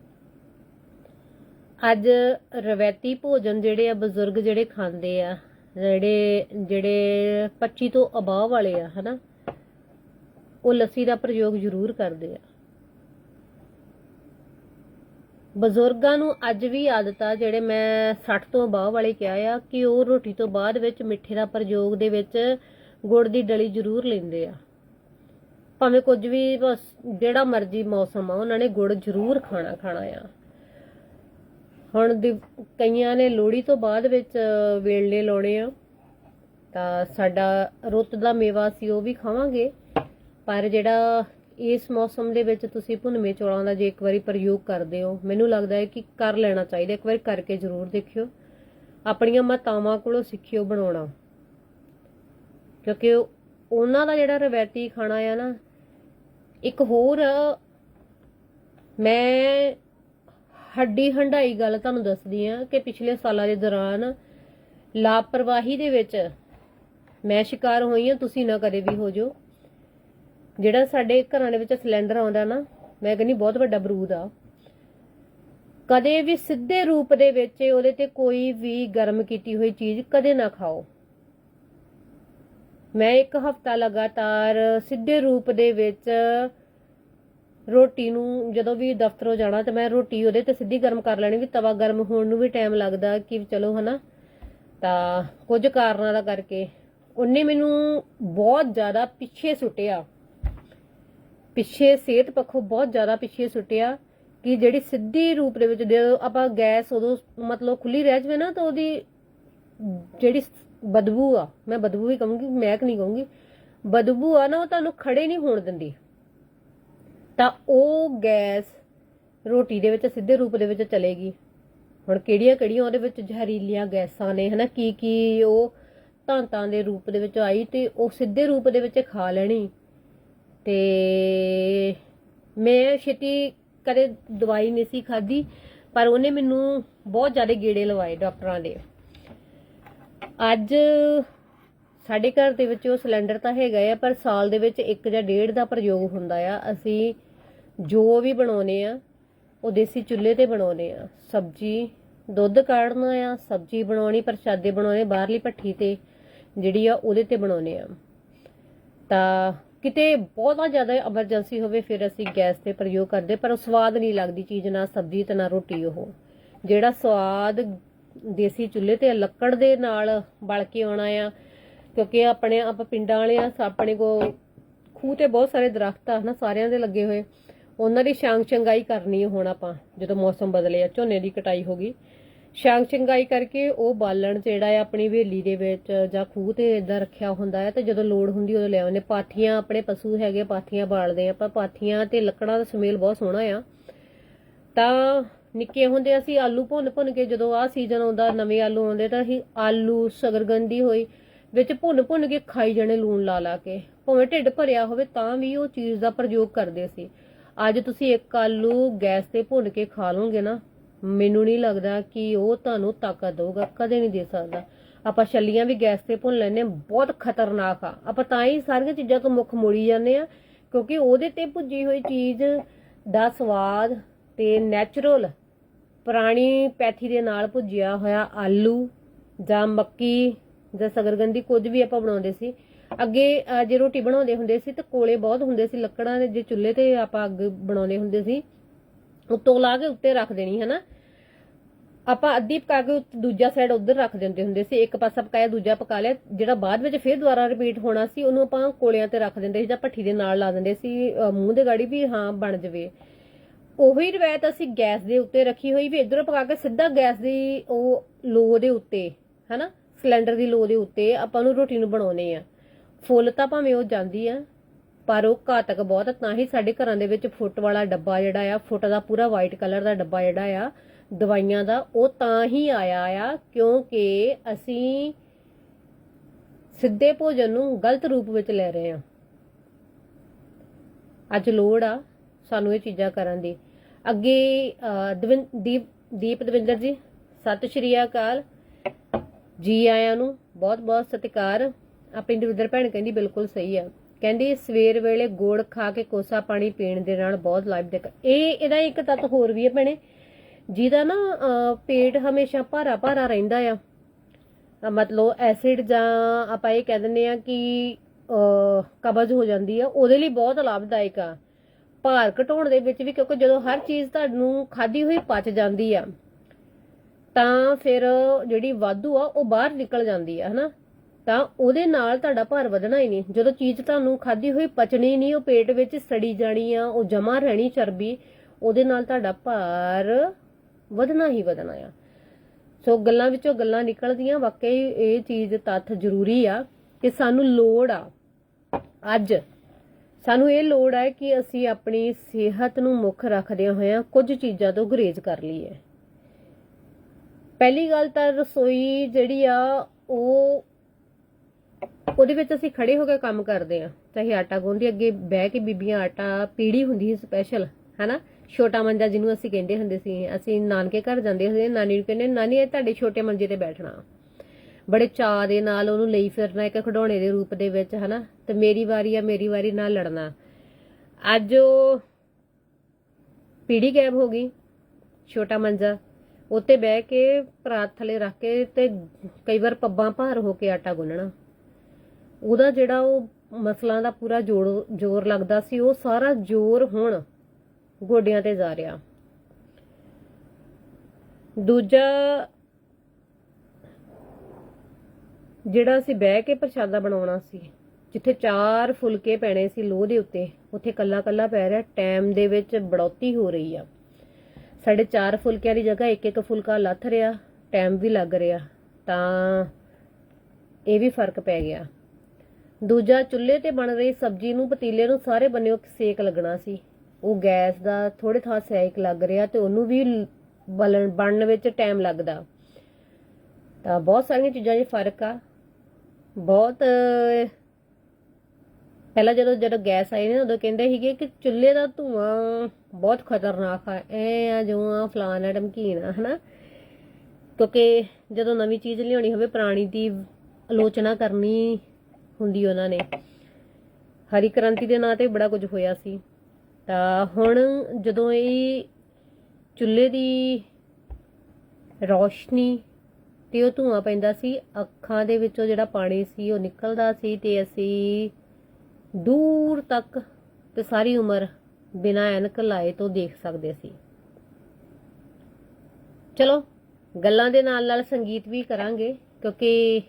ਅੱਜ ਰਵਾਇਤੀ ਭੋਜਨ ਜਿਹੜੇ ਆ, ਬਜ਼ੁਰਗ ਜਿਹੜੇ ਖਾਂਦੇ ਆ, ਜਿਹੜੇ ਜਿਹੜੇ 25 ਤੋਂ ਅਬਾਵ ਵਾਲੇ ਆ, ਹਨਾ, ਉਹ ਲੱਸੀ ਦਾ ਪ੍ਰਯੋਗ ਜ਼ਰੂਰ ਕਰਦੇ ਆ। ਬਜ਼ੁਰਗਾਂ ਨੂੰ ਅੱਜ ਵੀ ਆਦਤ ਆ, ਜਿਹੜੇ ਮੈਂ 60 ਤੋਂ ਅਬਾਵ ਵਾਲੇ ਕਿਹਾ ਆ, ਕਿ ਉਹ ਰੋਟੀ ਤੋਂ ਬਾਅਦ ਵਿੱਚ ਮਿੱਠੇ ਦਾ ਪ੍ਰਯੋਗ ਦੇ ਵਿੱਚ ਗੁੜ ਦੀ ਡਲੀ ਜ਼ਰੂਰ ਲੈਂਦੇ ਆ। ਭਾਵੇਂ ਕੁਝ ਵੀ ਬਸ ਜਿਹੜਾ ਮਰਜ਼ੀ ਮੌਸਮ ਆ, ਉਹਨਾਂ ਨੇ ਗੁੜ ਜ਼ਰੂਰ ਖਾਣਾ ਖਾਣਾ ਆ। ਹੁਣ ਦੀ ਕਈਆਂ ਨੇ ਲੋਹੜੀ ਤੋਂ ਬਾਅਦ ਵਿੱਚ ਵੇਲਣੇ ਲਾਉਣੇ ਆ। ਤਾਂ ਸਾਡਾ ਰੁੱਤ ਦਾ ਮੇਵਾ ਸੀ ਉਹ ਵੀ ਖਾਵਾਂਗੇ। ਪਰ ਜਿਹੜਾ ਇਸ ਮੌਸਮ ਦੇ ਵਿੱਚ ਤੁਸੀਂ ਭੁੰਨਵੇਂ ਚੌਲਾਂ ਦਾ ਜੇ ਇੱਕ ਵਾਰੀ ਪ੍ਰਯੋਗ ਕਰਦੇ ਹੋ, ਮੈਨੂੰ ਲੱਗਦਾ ਹੈ ਕਿ ਕਰ ਲੈਣਾ ਚਾਹੀਦਾ। ਇੱਕ ਵਾਰੀ ਕਰਕੇ ਜ਼ਰੂਰ ਦੇਖਿਓ। ਆਪਣੀਆਂ ਮਾਤਾਵਾਂ ਕੋਲੋਂ ਸਿੱਖਿਓ ਬਣਾਉਣਾ। ਕਿਉਂਕਿ ਉਹਨਾਂ ਦਾ ਜਿਹੜਾ ਰਵਾਇਤੀ ਖਾਣਾ ਆ ਨਾ, ਇੱਕ ਹੋਰ ਮੈਂ ਹੱਡੀ ਹੰਡਾਈ ਗੱਲ ਤੁਹਾਨੂੰ ਦੱਸਦੀ ਆ ਕਿ ਪਿਛਲੇ ਸਾਲਾਂ ਦੇ ਦੌਰਾਨ ਲਾਪਰਵਾਹੀ ਦੇ ਵਿੱਚ ਮੈਂ ਸ਼ਿਕਾਰ ਹੋਈ ਆ, ਤੁਸੀਂ ਨਾ ਕਦੇ ਵੀ ਹੋ ਜਾਓ। ਜਿਹੜਾ ਸਾਡੇ ਘਰਾਂ ਦੇ ਵਿੱਚ ਸਿਲੰਡਰ ਆਉਂਦਾ ਨਾ, ਮੈਂ ਕਹਿੰਦੀ ਬਹੁਤ ਵੱਡਾ ਬਰੂਦ ਆ। ਕਦੇ ਵੀ ਸਿੱਧੇ ਰੂਪ ਦੇ ਵਿੱਚ ਉਹਦੇ ਤੇ ਕੋਈ ਵੀ ਗਰਮ ਕੀਤੀ ਹੋਈ ਚੀਜ਼ ਕਦੇ ਨਾ ਖਾਓ। ਮੈਂ ਇੱਕ ਹਫਤਾ ਲਗਾਤਾਰ ਸਿੱਧੇ ਰੂਪ ਦੇ ਵਿੱਚ ਰੋਟੀ ਨੂੰ ਜਦੋਂ ਵੀ ਦਫ਼ਤਰੋਂ ਜਾਣਾ ਤੇ ਮੈਂ ਰੋਟੀ ਉਹਦੇ ਤੇ ਸਿੱਧੀ ਗਰਮ ਕਰ ਲੈਣੀ, ਵੀ ਤਵਾ ਗਰਮ ਹੋਣ ਨੂੰ ਵੀ ਟਾਈਮ ਲੱਗਦਾ ਕਿ ਚਲੋ ਹਨਾ। ਤਾਂ ਕੁਝ ਕਾਰਨਾਂ ਦਾ ਕਰਕੇ ਉਹਨੇ ਮੈਨੂੰ ਬਹੁਤ ਜ਼ਿਆਦਾ ਪਿੱਛੇ ਸੁੱਟਿਆ। ਪਿੱਛੇ ਸਿਹਤ ਪੱਖੋਂ ਬਹੁਤ ਜ਼ਿਆਦਾ ਪਿੱਛੇ ਸੁੱਟਿਆ ਕਿ ਜਿਹੜੀ ਸਿੱਧੀ ਰੂਪ ਦੇ ਵਿੱਚ ਜਦੋਂ ਆਪਾਂ ਗੈਸ ਉਦੋਂ ਮਤਲਬ ਖੁੱਲੀ ਰਹਿ ਜਵੇ ਨਾ ਤਾਂ ਉਹਦੀ ਜਿਹੜੀ ਬਦਬੂ ਆ। ਮੈਂ ਬਦਬੂ ਹੀ ਕਹੂੰਗੀ ਮਹਿਕ ਨਹੀਂ ਕਹੂੰਗੀ। ਬਦਬੂ ਆ ਨਾ, ਉਹ ਤੁਹਾਨੂੰ ਖੜੇ ਨਹੀਂ ਹੋਣ ਦਿੰਦੀ। ਤਾਂ ਉਹ ਗੈਸ ਰੋਟੀ ਦੇ ਵਿੱਚ ਸਿੱਧੇ ਰੂਪ ਦੇ ਵਿੱਚ ਚਲੇਗੀ। ਹੁਣ ਕਿਹੜੀਆਂ ਕਿਹੜੀਆਂ ਉਹਦੇ ਵਿੱਚ ਜ਼ਹਿਰੀਲੀਆਂ ਗੈਸਾਂ ਨੇ, ਹਨਾ? ਕੀ ਕੀ ਉਹ ਧਾਂਤਾਂ ਦੇ ਰੂਪ ਦੇ ਵਿੱਚ ਆਈ ਤੇ ਉਹ ਸਿੱਧੇ ਰੂਪ ਦੇ ਵਿੱਚ ਖਾ ਲੈਣੀ। ਤੇ ਮੈਂ ਛੇਤੀ ਕਦੇ ਦਵਾਈ ਨਹੀਂ ਸੀ ਖਾਧੀ, ਪਰ ਉਹਨੇ ਮੈਨੂੰ ਬਹੁਤ ਜ਼ਿਆਦਾ ਗੇੜੇ ਲਵਾਏ ਡਾਕਟਰਾਂ ਦੇ। ਅੱਜ ਸਾਡੇ ਘਰ ਦੇ ਵਿੱਚ ਉਹ ਸਿਲੰਡਰ ਤਾਂ ਹੈਗਾ ਆ, ਪਰ ਸਾਲ ਦੇ ਵਿੱਚ ਇੱਕ ਜਾਂ ਡੇਢ ਦਾ ਪ੍ਰਯੋਗ ਹੁੰਦਾ ਆ। ਅਸੀਂ ਜੋ ਵੀ ਬਣਾਉਨੇ ਆ, ਉਹ ਦੇਸੀ ਚੁੱਲ੍ਹੇ ਤੇ ਬਣਾਉਨੇ ਆ। ਸਬਜੀ ਦੁੱਧ ਕਾੜਨਾ ਆ, ਸਬਜੀ ਬਣਾਉਣੀ, ਪ੍ਰਸ਼ਾਦੇ ਬਣਾਉਣੇ, ਬਾਹਰਲੀ ਭੱਠੀ ਤੇ ਜਿਹੜੀ ਆ ਉਹਦੇ ਤੇ ਬਣਾਉਨੇ ਆ। ਤਾਂ ਕਿਤੇ ਬਹੁਤਾ ਜ਼ਿਆਦਾ ਐਮਰਜੈਂਸੀ ਹੋਵੇ, ਫਿਰ ਅਸੀਂ ਗੈਸ ਤੇ ਪ੍ਰਯੋਗ ਕਰਦੇ, ਪਰ ਉਹ ਸਵਾਦ ਨਹੀਂ ਲੱਗਦੀ ਚੀਜ਼, ਨਾ ਸਬਜ਼ੀ ਤੇ ਨਾ ਰੋਟੀ ਉਹ। ਜਿਹੜਾ ਸਵਾਦ ਦੇਸੀ ਚੁੱਲ੍ਹੇ ਤੇ ਲੱਕੜ ਦੇ ਨਾਲ ਬਲ ਕੇ ਆਉਣਾ ਆ, ਕਿਉਂਕਿ ਆਪਣੇ ਆਪਾਂ ਪਿੰਡਾਂ ਵਾਲੇ ਆ ਆਪਣੇ ਕੋ ਖੂਹ ਤੇ ਬਹੁਤ ਸਾਰੇ ਦਰਖਤ ਆ, ਹਨਾ, ਸਾਰਿਆਂ ਦੇ ਲੱਗੇ ਹੋਏ। ਉਹਨਾਂ ਦੀ ਸ਼ਾਂਗ ਚੰਗਾਈ ਕਰਨੀ ਹੁਣ ਆਪਾਂ, ਜਦੋਂ ਮੌਸਮ ਬਦਲੇ ਆ, ਝੋਨੇ ਦੀ ਕਟਾਈ ਹੋ ਗਈ। ਸ਼ਾਂਗ ਚੰਗਾਈ ਕਰਕੇ ਉਹ ਬਾਲਣ ਜਿਹੜਾ ਆ, ਆਪਣੀ ਹਵੇਲੀ ਦੇ ਵਿੱਚ ਜਾਂ ਖੂਹ ਤੇ ਇਦਾਂ ਰੱਖਿਆ ਹੁੰਦਾ ਹੈ ਤੇ ਜਦੋਂ ਲੋੜ ਹੁੰਦੀ ਉਦੋਂ ਲੈ ਆਉਂਦੇ ਪਾਥੀਆਂ, ਆਪਣੇ ਪਸ਼ੂ ਹੈਗੇ ਪਾਥੀਆਂ ਬਾਲਦੇ ਆ, ਆਪਾਂ ਪਾਥੀਆਂ ਤੇ ਲੱਕੜਾਂ ਦਾ ਸਮੇਲ ਬਹੁਤ ਸੋਹਣਾ ਆ। ਤਾਂ ਨਿੱਕੇ ਹੁੰਦੇ ਅਸੀਂ ਆਲੂ ਭੁੰਨ ਭੁੰਨ ਕੇ ਜਦੋਂ ਆਹ ਸੀਜ਼ਨ ਆਉਂਦਾ, ਨਵੇਂ ਆਲੂ ਆਉਂਦੇ ਤਾਂ ਅਸੀਂ ਆਲੂ ਸ਼ਗਰਗੰਦੀ ਹੋਈ, ਵਿੱਚ ਭੁੰਨ ਭੁੰਨ ਕੇ ਖਾਈ ਜਾਣੇ ਲੂਣ ਲਾ ਲਾ ਕੇ। ਭਾਵੇਂ ਢਿੱਡ ਭਰਿਆ ਹੋਵੇ ਤਾਂ ਵੀ ਉਹ ਚੀਜ਼ ਦਾ ਪ੍ਰਯੋਗ ਕਰਦੇ ਸੀ। ਅੱਜ ਤੁਸੀਂ ਇੱਕ ਆਲੂ ਗੈਸ ਤੇ ਭੁੰਨ ਕੇ ਖਾ ਲਓਗੇ ਨਾ, ਮੈਨੂੰ ਨਹੀਂ ਲੱਗਦਾ ਕਿ ਉਹ ਤੁਹਾਨੂੰ ਤਾਕਤ ਦੇਊਗਾ, ਕਦੇ ਨਹੀਂ ਦੇ ਸਕਦਾ। ਆਪਾਂ ਛੱਲੀਆਂ ਵੀ ਗੈਸ ਤੇ ਭੁੰਨ ਲੈਨੇ ਬਹੁਤ ਖਤਰਨਾਕ ਆ। ਆਪਾਂ ਤਾਂ ਹੀ ਸਾਰੀਆਂ ਚੀਜ਼ਾਂ ਤੋਂ ਮੁੱਖ ਮੋੜੀ ਜਾਂਦੇ ਆ ਕਿਉਂਕਿ ਉਹਦੇ ਤੇ ਭੁੱਜੀ ਹੋਈ ਚੀਜ਼ ਦਾ ਸਵਾਦ ਤੇ ਨੈਚੁਰਲ ਪੁਰਾਣੀ ਪੈਥੀ ਦੇ ਨਾਲ ਭੁੱਜਿਆ ਹੋਇਆ ਆਲੂ ਜਾਂ ਮੱਕੀ ਜਾਂ ਸਗਰਗੰਦੀ ਕੁਝ ਵੀ ਆਪਾਂ ਬਣਾਉਂਦੇ ਸੀ। ਅੱਗੇ ਜੇ ਰੋਟੀ ਬਣਾਉਂਦੇ ਹੁੰਦੇ ਸੀ ਤਾਂ ਕੋਲੇ ਬਹੁਤ ਹੁੰਦੇ ਸੀ, ਲੱਕੜਾਂ ਦੇ ਜੇ ਚੁੱਲ੍ਹੇ ਤੇ ਆਪਾਂ ਅੱਗ ਬਣਾਉਂਦੇ ਹੁੰਦੇ ਸੀ। ਉੱਤੋਂ ਲਾ ਕੇ ਉੱਤੇ ਰੱਖ ਦੇਣੀ ਹੈ ਨਾ ਆਪਾਂ ਅੱਧੀ ਪਕਾ ਕੇ ਦੂਜਾ ਸਾਈਡ ਉਧਰ ਰੱਖ ਦਿੰਦੇ ਹੁੰਦੇ ਸੀ। ਇੱਕ ਪਾਸਾ ਪਕਾਇਆ, ਦੂਜਾ ਪਕਾ ਲਿਆ, ਜਿਹੜਾ ਬਾਅਦ ਵਿੱਚ ਫੇਰ ਦੁਬਾਰਾ ਰਿਪੀਟ ਹੋਣਾ ਸੀ, ਉਹਨੂੰ ਆਪਾਂ ਕੋਲਿਆਂ ਤੇ ਰੱਖ ਦਿੰਦੇ ਸੀ ਜਾਂ ਭੱਠੀ ਦੇ ਨਾਲ ਲਾ ਦਿੰਦੇ ਸੀ। ਮੂੰਹ ਦੇ ਗਾੜੀ ਵੀ ਹਾਂ, ਬਣ ਜਵੇ। ਉਹੀ ਰਵਾਇਤ ਅਸੀਂ ਗੈਸ ਦੇ ਉੱਤੇ ਰੱਖੀ ਹੋਈ ਵੀ ਇਧਰੋਂ ਪਕਾ ਕੇ ਸਿੱਧਾ ਗੈਸ ਦੀ ਉਹ ਲੋ ਦੇ ਉੱਤੇ, ਹਨਾ? ਸਿਲੰਡਰ ਦੀ ਲੋ ਦੇ ਉੱਤੇ ਆਪਾਂ ਨੂੰ ਰੋਟੀ ਨੂੰ ਬਣਾਉਨੇ ਆ ਫੁੱਲ ਤਾਂ ਭਾਵੇਂ ਉਹ ਜਾਂਦੀ ਆ, ਪਰ ਉਹ ਘਾਤਕ ਬਹੁਤ ਤਾਂ ਹੀ ਸਾਡੇ ਘਰਾਂ ਦੇ ਵਿੱਚ ਫੁੱਟ ਵਾਲਾ ਡੱਬਾ ਜਿਹੜਾ ਆ, ਫੁੱਟ ਦਾ ਪੂਰਾ ਵਾਈਟ ਕਲਰ ਦਾ ਡੱਬਾ ਜਿਹੜਾ ਆ, ਦਵਾਈਆਂ ਦਾ, ਉਹ ਤਾਂ ਹੀ ਆਇਆ ਆ, ਕਿਉਂਕਿ ਅਸੀਂ ਸਿੱਧੇ ਭੋਜਨ ਨੂੰ ਗਲਤ ਰੂਪ ਵਿੱਚ ਲੈ ਰਹੇ ਹਾਂ। ਅੱਜ ਲੋੜ ਆ ਸਾਨੂੰ ਇਹ ਚੀਜ਼ਾਂ ਕਰਨ ਦੀ। ਅੱਗੇ ਦਵਿੰ- ਦੀਪ ਦੀਪ ਦਵਿੰਦਰ ਜੀ, ਸਤਿ ਸ਼੍ਰੀ ਅਕਾਲ। ਜੀ ਆਇਆਂ ਨੂੰ ਬਹੁਤ ਬਹੁਤ ਸਤਿਕਾਰ। ਆਪਣੀ ਦਵਿੰਦਰ ਭੈਣ ਕਹਿੰਦੀ ਬਿਲਕੁਲ ਸਹੀ ਆ। ਕਹਿੰਦੀ ਸਵੇਰ ਵੇਲੇ ਗੋੜ ਖਾ ਕੇ ਕੋਸਾ ਪਾਣੀ ਪੀਣ ਦੇ ਨਾਲ ਬਹੁਤ ਲਾਭਦਾਇਕ ਇਹ, ਇਹਦਾ ਇੱਕ ਤੱਤ ਹੋਰ ਵੀ ਹੈ ਭੈਣੇ। ਜਿਹਦਾ ਨਾ ਪੇਟ ਹਮੇਸ਼ਾ ਭਾਰਾ ਭਾਰਾ ਰਹਿੰਦਾ ਆ। ਮਤਲਬ ਐਸਿਡ ਜਾਂ ਆਪਾਂ ਇਹ ਕਹਿ ਦਿੰਦੇ ਆ ਕਿ ਕਬਜ਼ ਹੋ ਜਾਂਦੀ ਆ। ਉਹਦੇ ਲਈ ਬਹੁਤ ਲਾਭਦਾਇਕ ਆ। ਭਾਰ ਘਟਾਉਣ ਦੇ ਵਿੱਚ ਵੀ ਕਿਉਂਕਿ ਜਦੋਂ ਹਰ ਚੀਜ਼ ਤੁਹਾਨੂੰ ਖਾਧੀ ਹੋਈ ਪਚ ਜਾਂਦੀ ਆ, ਤਾਂ ਫਿਰ ਜਿਹੜੀ ਵਾਧੂ ਆ, ਉਹ ਬਾਹਰ ਨਿਕਲ ਜਾਂਦੀ ਆ, ਹਨਾ? ਤਾਂ ਉਹਦੇ ਨਾਲ ਤੁਹਾਡਾ ਭਾਰ ਵਧਣਾ ਹੀ ਨਹੀਂ। ਜਦੋਂ ਚੀਜ਼ ਤੁਹਾਨੂੰ ਖਾਧੀ ਹੋਈ ਪਚਣੀ ਨਹੀਂ, ਉਹ ਪੇਟ ਵਿੱਚ ਸੜੀ ਜਾਣੀ ਆ, ਉਹ ਜਮਾ ਰਹਿਣੀ ਚਰਬੀ, ਉਹਦੇ ਨਾਲ ਤੁਹਾਡਾ ਭਾਰ ਵਧਣਾ ਹੀ ਵਧਣਾ ਆ। ਸੋ ਗੱਲਾਂ ਵਿੱਚੋਂ ਗੱਲਾਂ ਨਿਕਲਦੀਆਂ, ਵਾਕਈ ਇਹ ਚੀਜ਼ ਤੱਥ ਜ਼ਰੂਰੀ ਆ ਕਿ ਸਾਨੂੰ ਲੋੜ ਆ ਅੱਜ ਸਾਨੂੰ ਇਹ ਲੋੜ ਹੈ ਕਿ ਅਸੀਂ ਆਪਣੀ ਸਿਹਤ ਨੂੰ ਮੁੱਖ ਰੱਖਦਿਆਂ ਹੋਇਆਂ ਕੁਝ ਚੀਜ਼ਾਂ ਤੋਂ ਗੁਰੇਜ਼ ਕਰ ਲਈਏ। ਪਹਿਲੀ ਗੱਲ ਤਾਂ ਰਸੋਈ ਜਿਹੜੀ ਆ, ਉਹ ਉਹਦੇ ਵਿੱਚ ਅਸੀਂ ਖੜੇ ਹੋ ਕੇ ਕੰਮ ਕਰਦੇ ਆ ਚਾਹੇ ਆਟਾ ਗੁੰਨਦੀ, ਅੱਗੇ ਬਹਿ ਕੇ ਬੀਬੀਆਂ ਆਟਾ ਪੀੜੀ ਹੁੰਦੀ ਸੀ ਸਪੈਸ਼ਲ ਹੈਨਾ? ਛੋਟਾ ਮੰਜਾ ਜਿਹਨੂੰ ਅਸੀਂ ਕਹਿੰਦੇ ਹੁੰਦੇ ਸੀ। ਅਸੀਂ ਨਾਨਕੇ ਘਰ ਜਾਂਦੇ ਹੁੰਦੇ, ਨਾਨੀ ਨੂੰ ਕਹਿੰਦੇ, ਨਾਨੀ, ਇਹ ਤੁਹਾਡੇ ਛੋਟੇ ਮੰਜੇ ਤੇ ਬੈਠਣਾ। ਬੜੇ ਚਾਅ ਦੇ ਨਾਲ ਉਹਨੂੰ ਲਈ ਫਿਰਨਾ, ਇੱਕ ਖਿਡੌਣੇ ਦੇ ਰੂਪ ਦੇ ਵਿੱਚ, ਹਨਾ? ਤੇ ਮੇਰੀ ਵਾਰੀ ਆ, ਮੇਰੀ ਵਾਰੀ ਨਾਲ ਲੜਨਾ। ਅੱਜ ਉਹ ਪੀੜੀ ਗੈਬ ਹੋ ਗਈ, ਛੋਟਾ ਮੰਜਾ। ਉੱਤੇ ਬਹਿ ਕੇ ਪਰਾਤ ਥੱਲੇ ਰੱਖ ਕੇ ਤੇ ਕਈ ਵਾਰ ਪੱਬਾਂ ਭਾਰ ਹੋ ਕੇ ਆਟਾ ਗੁੰਨਣਾ। ਉਹਦਾ ਜਿਹੜਾ ਉਹ ਮਸਲਾਂ ਦਾ ਪੂਰਾ ਜੋੜ, ਜ਼ੋਰ ਲੱਗਦਾ ਸੀ, ਉਹ ਸਾਰਾ ਜ਼ੋਰ ਹੁਣ ਗੋਡਿਆਂ ਤੇ ਜਾ ਰਿਹਾ। ਦੂਜਾ ਜਿਹੜਾ ਅਸੀਂ ਬਹਿ ਕੇ ਪ੍ਰਸ਼ਾਦਾ ਬਣਾਉਣਾ ਸੀ, ਜਿੱਥੇ ਚਾਰ ਫੁਲਕੇ ਪੈਣੇ ਸੀ ਲੋਹ ਦੇ ਉੱਤੇ, ਉੱਥੇ ਕੱਲਾ ਕੱਲਾ ਪੈ ਰਿਹਾ, ਟਾਈਮ ਦੇ ਵਿੱਚ ਬੜੌਤੀ ਹੋ ਰਹੀ ਆ। ਸਾਡੇ ਚਾਰ ਫੁਲਕਿਆਂ ਦੀ ਜਗ੍ਹਾ ਇੱਕ ਇੱਕ ਫੁਲਕਾ ਲੱਥ ਰਿਹਾ, ਟਾਈਮ ਵੀ ਲੱਗ ਰਿਹਾ, ਤਾਂ ਇਹ ਵੀ ਫ਼ਰਕ ਪੈ ਗਿਆ। ਦੂਜਾ, ਚੁੱਲ੍ਹੇ ਤੇ ਬਣ ਰਹੀ ਸਬਜ਼ੀ ਨੂੰ ਪਤੀਲੇ ਨੂੰ ਸਾਰੇ ਬੰਨਿਓ ਸੇਕ ਲੱਗਣਾ ਸੀ। ਉਹ ਗੈਸ ਦਾ ਥੋੜੇ ਥਾਂ ਸੇਕ ਲੱਗ ਰਿਹਾ ਤੇ ਉਹਨੂੰ ਵੀ ਬਲਣ, ਬਣਨ ਵਿੱਚ ਟਾਈਮ ਲੱਗਦਾ। ਤਾਂ ਬਹੁਤ ਸਾਰੀਆਂ ਚੀਜ਼ਾਂ 'ਚ ਫ਼ਰਕ ਆ। ਬਹੁਤ, ਪਹਿਲਾਂ ਜਦੋਂ ਜਦੋਂ ਗੈਸ ਆਈ ਨੇ, ਉਦੋਂ ਕਹਿੰਦੇ ਸੀਗੇ ਕਿ ਚੁੱਲ੍ਹੇ ਦਾ ਧੂਆਂ ਬਹੁਤ ਖਤਰਨਾਕ ਆ। ਐ ਆ ਜੋ ਆ ਫਲਾਣਾ ਢਮਕੀਣਾ ਹਨਾ? ਕਿਉਂਕਿ ਜਦੋਂ ਨਵੀਂ ਚੀਜ਼ ਲਿਆਉਣੀ ਹੋਵੇ, ਪੁਰਾਣੀ ਦੀ ਆਲੋਚਨਾ ਕਰਨੀ ਹੁੰਦੀ ਉਹਨਾਂ ਨੇ। ਹਰੀ ਕ੍ਰਾਂਤੀ ਦੇ ਨਾਂ ਤੇ ਬੜਾ ਕੁਝ ਹੋਇਆ ਸੀ। ਤਾਂ ਹੁਣ ਜਦੋਂ ਇਹ ਚੁੱਲ੍ਹੇ ਦੀ ਰੌਸ਼ਨੀ ਤੇ ਉਹ ਧੂਆਂ ਪੈਂਦਾ ਸੀ, ਅੱਖਾਂ ਦੇ ਵਿੱਚੋਂ ਜਿਹੜਾ ਪਾਣੀ ਸੀ ਉਹ ਨਿਕਲਦਾ ਸੀ ਤੇ ਅਸੀਂ ਦੂਰ ਤੱਕ ਤੇ ਸਾਰੀ ਉਮਰ ਬਿਨਾਂ ਐਨਕ ਲਾਏ ਤੋਂ ਦੇਖ ਸਕਦੇ ਸੀ। ਚਲੋ, ਗੱਲਾਂ ਦੇ ਨਾਲ ਨਾਲ ਸੰਗੀਤ ਵੀ ਕਰਾਂਗੇ, ਕਿਉਂਕਿ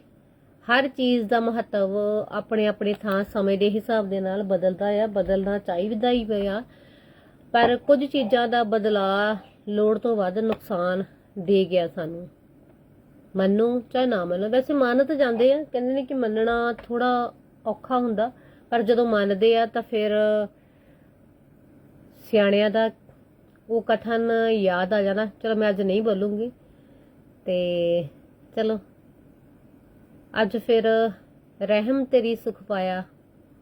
ਹਰ ਚੀਜ਼ ਦਾ ਮਹੱਤਵ ਆਪਣੇ ਆਪਣੇ ਥਾਂ, ਸਮੇਂ ਦੇ ਹਿਸਾਬ ਦੇ ਨਾਲ ਬਦਲਦਾ ਆ, ਬਦਲਣਾ ਚਾਹੀਦਾ ਹੀ ਆ ਪਰ ਕੁਝ ਚੀਜ਼ਾਂ ਦਾ ਬਦਲਾਅ ਲੋੜ ਤੋਂ ਵੱਧ ਨੁਕਸਾਨ ਦੇ ਗਿਆ ਸਾਨੂੰ। ਮੰਨੋ ਚਾਹੇ ਨਾ ਮੰਨੋ। ਵੈਸੇ ਮੰਨ ਤਾਂ ਜਾਂਦੇ ਆ, ਕਹਿੰਦੇ ਨੇ ਕਿ ਮੰਨਣਾ ਥੋੜਾ ਔਖਾ ਹੁੰਦਾ, ਪਰ ਜਦੋਂ ਮੰਨਦੇ ਆ ਤਾਂ ਫਿਰ ਸਿਆਣਿਆਂ ਦਾ ਉਹ ਕਥਨ ਯਾਦ ਆ ਜਾਣਾ। ਚਲੋ ਮੈਂ ਅੱਜ ਨਹੀਂ ਬੋਲੂੰਗੀ ਤੇ ਚਲੋ, ਅੱਜ ਫਿਰ ਰਹਿਮ ਤੇਰੀ ਸੁਖ ਪਾਇਆ।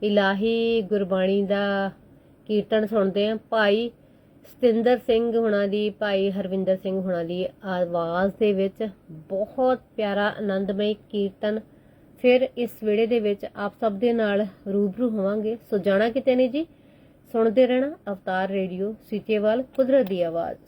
ਇਲਾਹੀ ਗੁਰਬਾਣੀ ਦਾ ਕੀਰਤਨ ਸੁਣਦੇ ਆ। ਭਾਈ ਸਤਿੰਦਰ ਸਿੰਘ ਹੁਣਾਂ ਦੀ, ਭਾਈ ਹਰਵਿੰਦਰ ਸਿੰਘ ਹੁਣਾਂ ਦੀ ਆਵਾਜ਼ ਦੇ ਵਿੱਚ ਬਹੁਤ ਪਿਆਰਾ, ਆਨੰਦਮਈ ਕੀਰਤਨ। ਫਿਰ ਇਸ ਵੇੜੇ ਦੇ ਵਿੱਚ ਆਪ ਸਭ ਦੇ ਨਾਲ ਰੂਬਰੂ ਹੋਵਾਂਗੇ। ਸੋ ਜਾਣਾ ਕਿਤੇ ਨਹੀਂ ਜੀ? ਸੁਣਦੇ ਰਹਿਣਾ ਅਵਤਾਰ ਰੇਡੀਓ ਸੀਚੇਵਾਲ ਕੁਦਰਤ ਦੀ ਆਵਾਜ਼।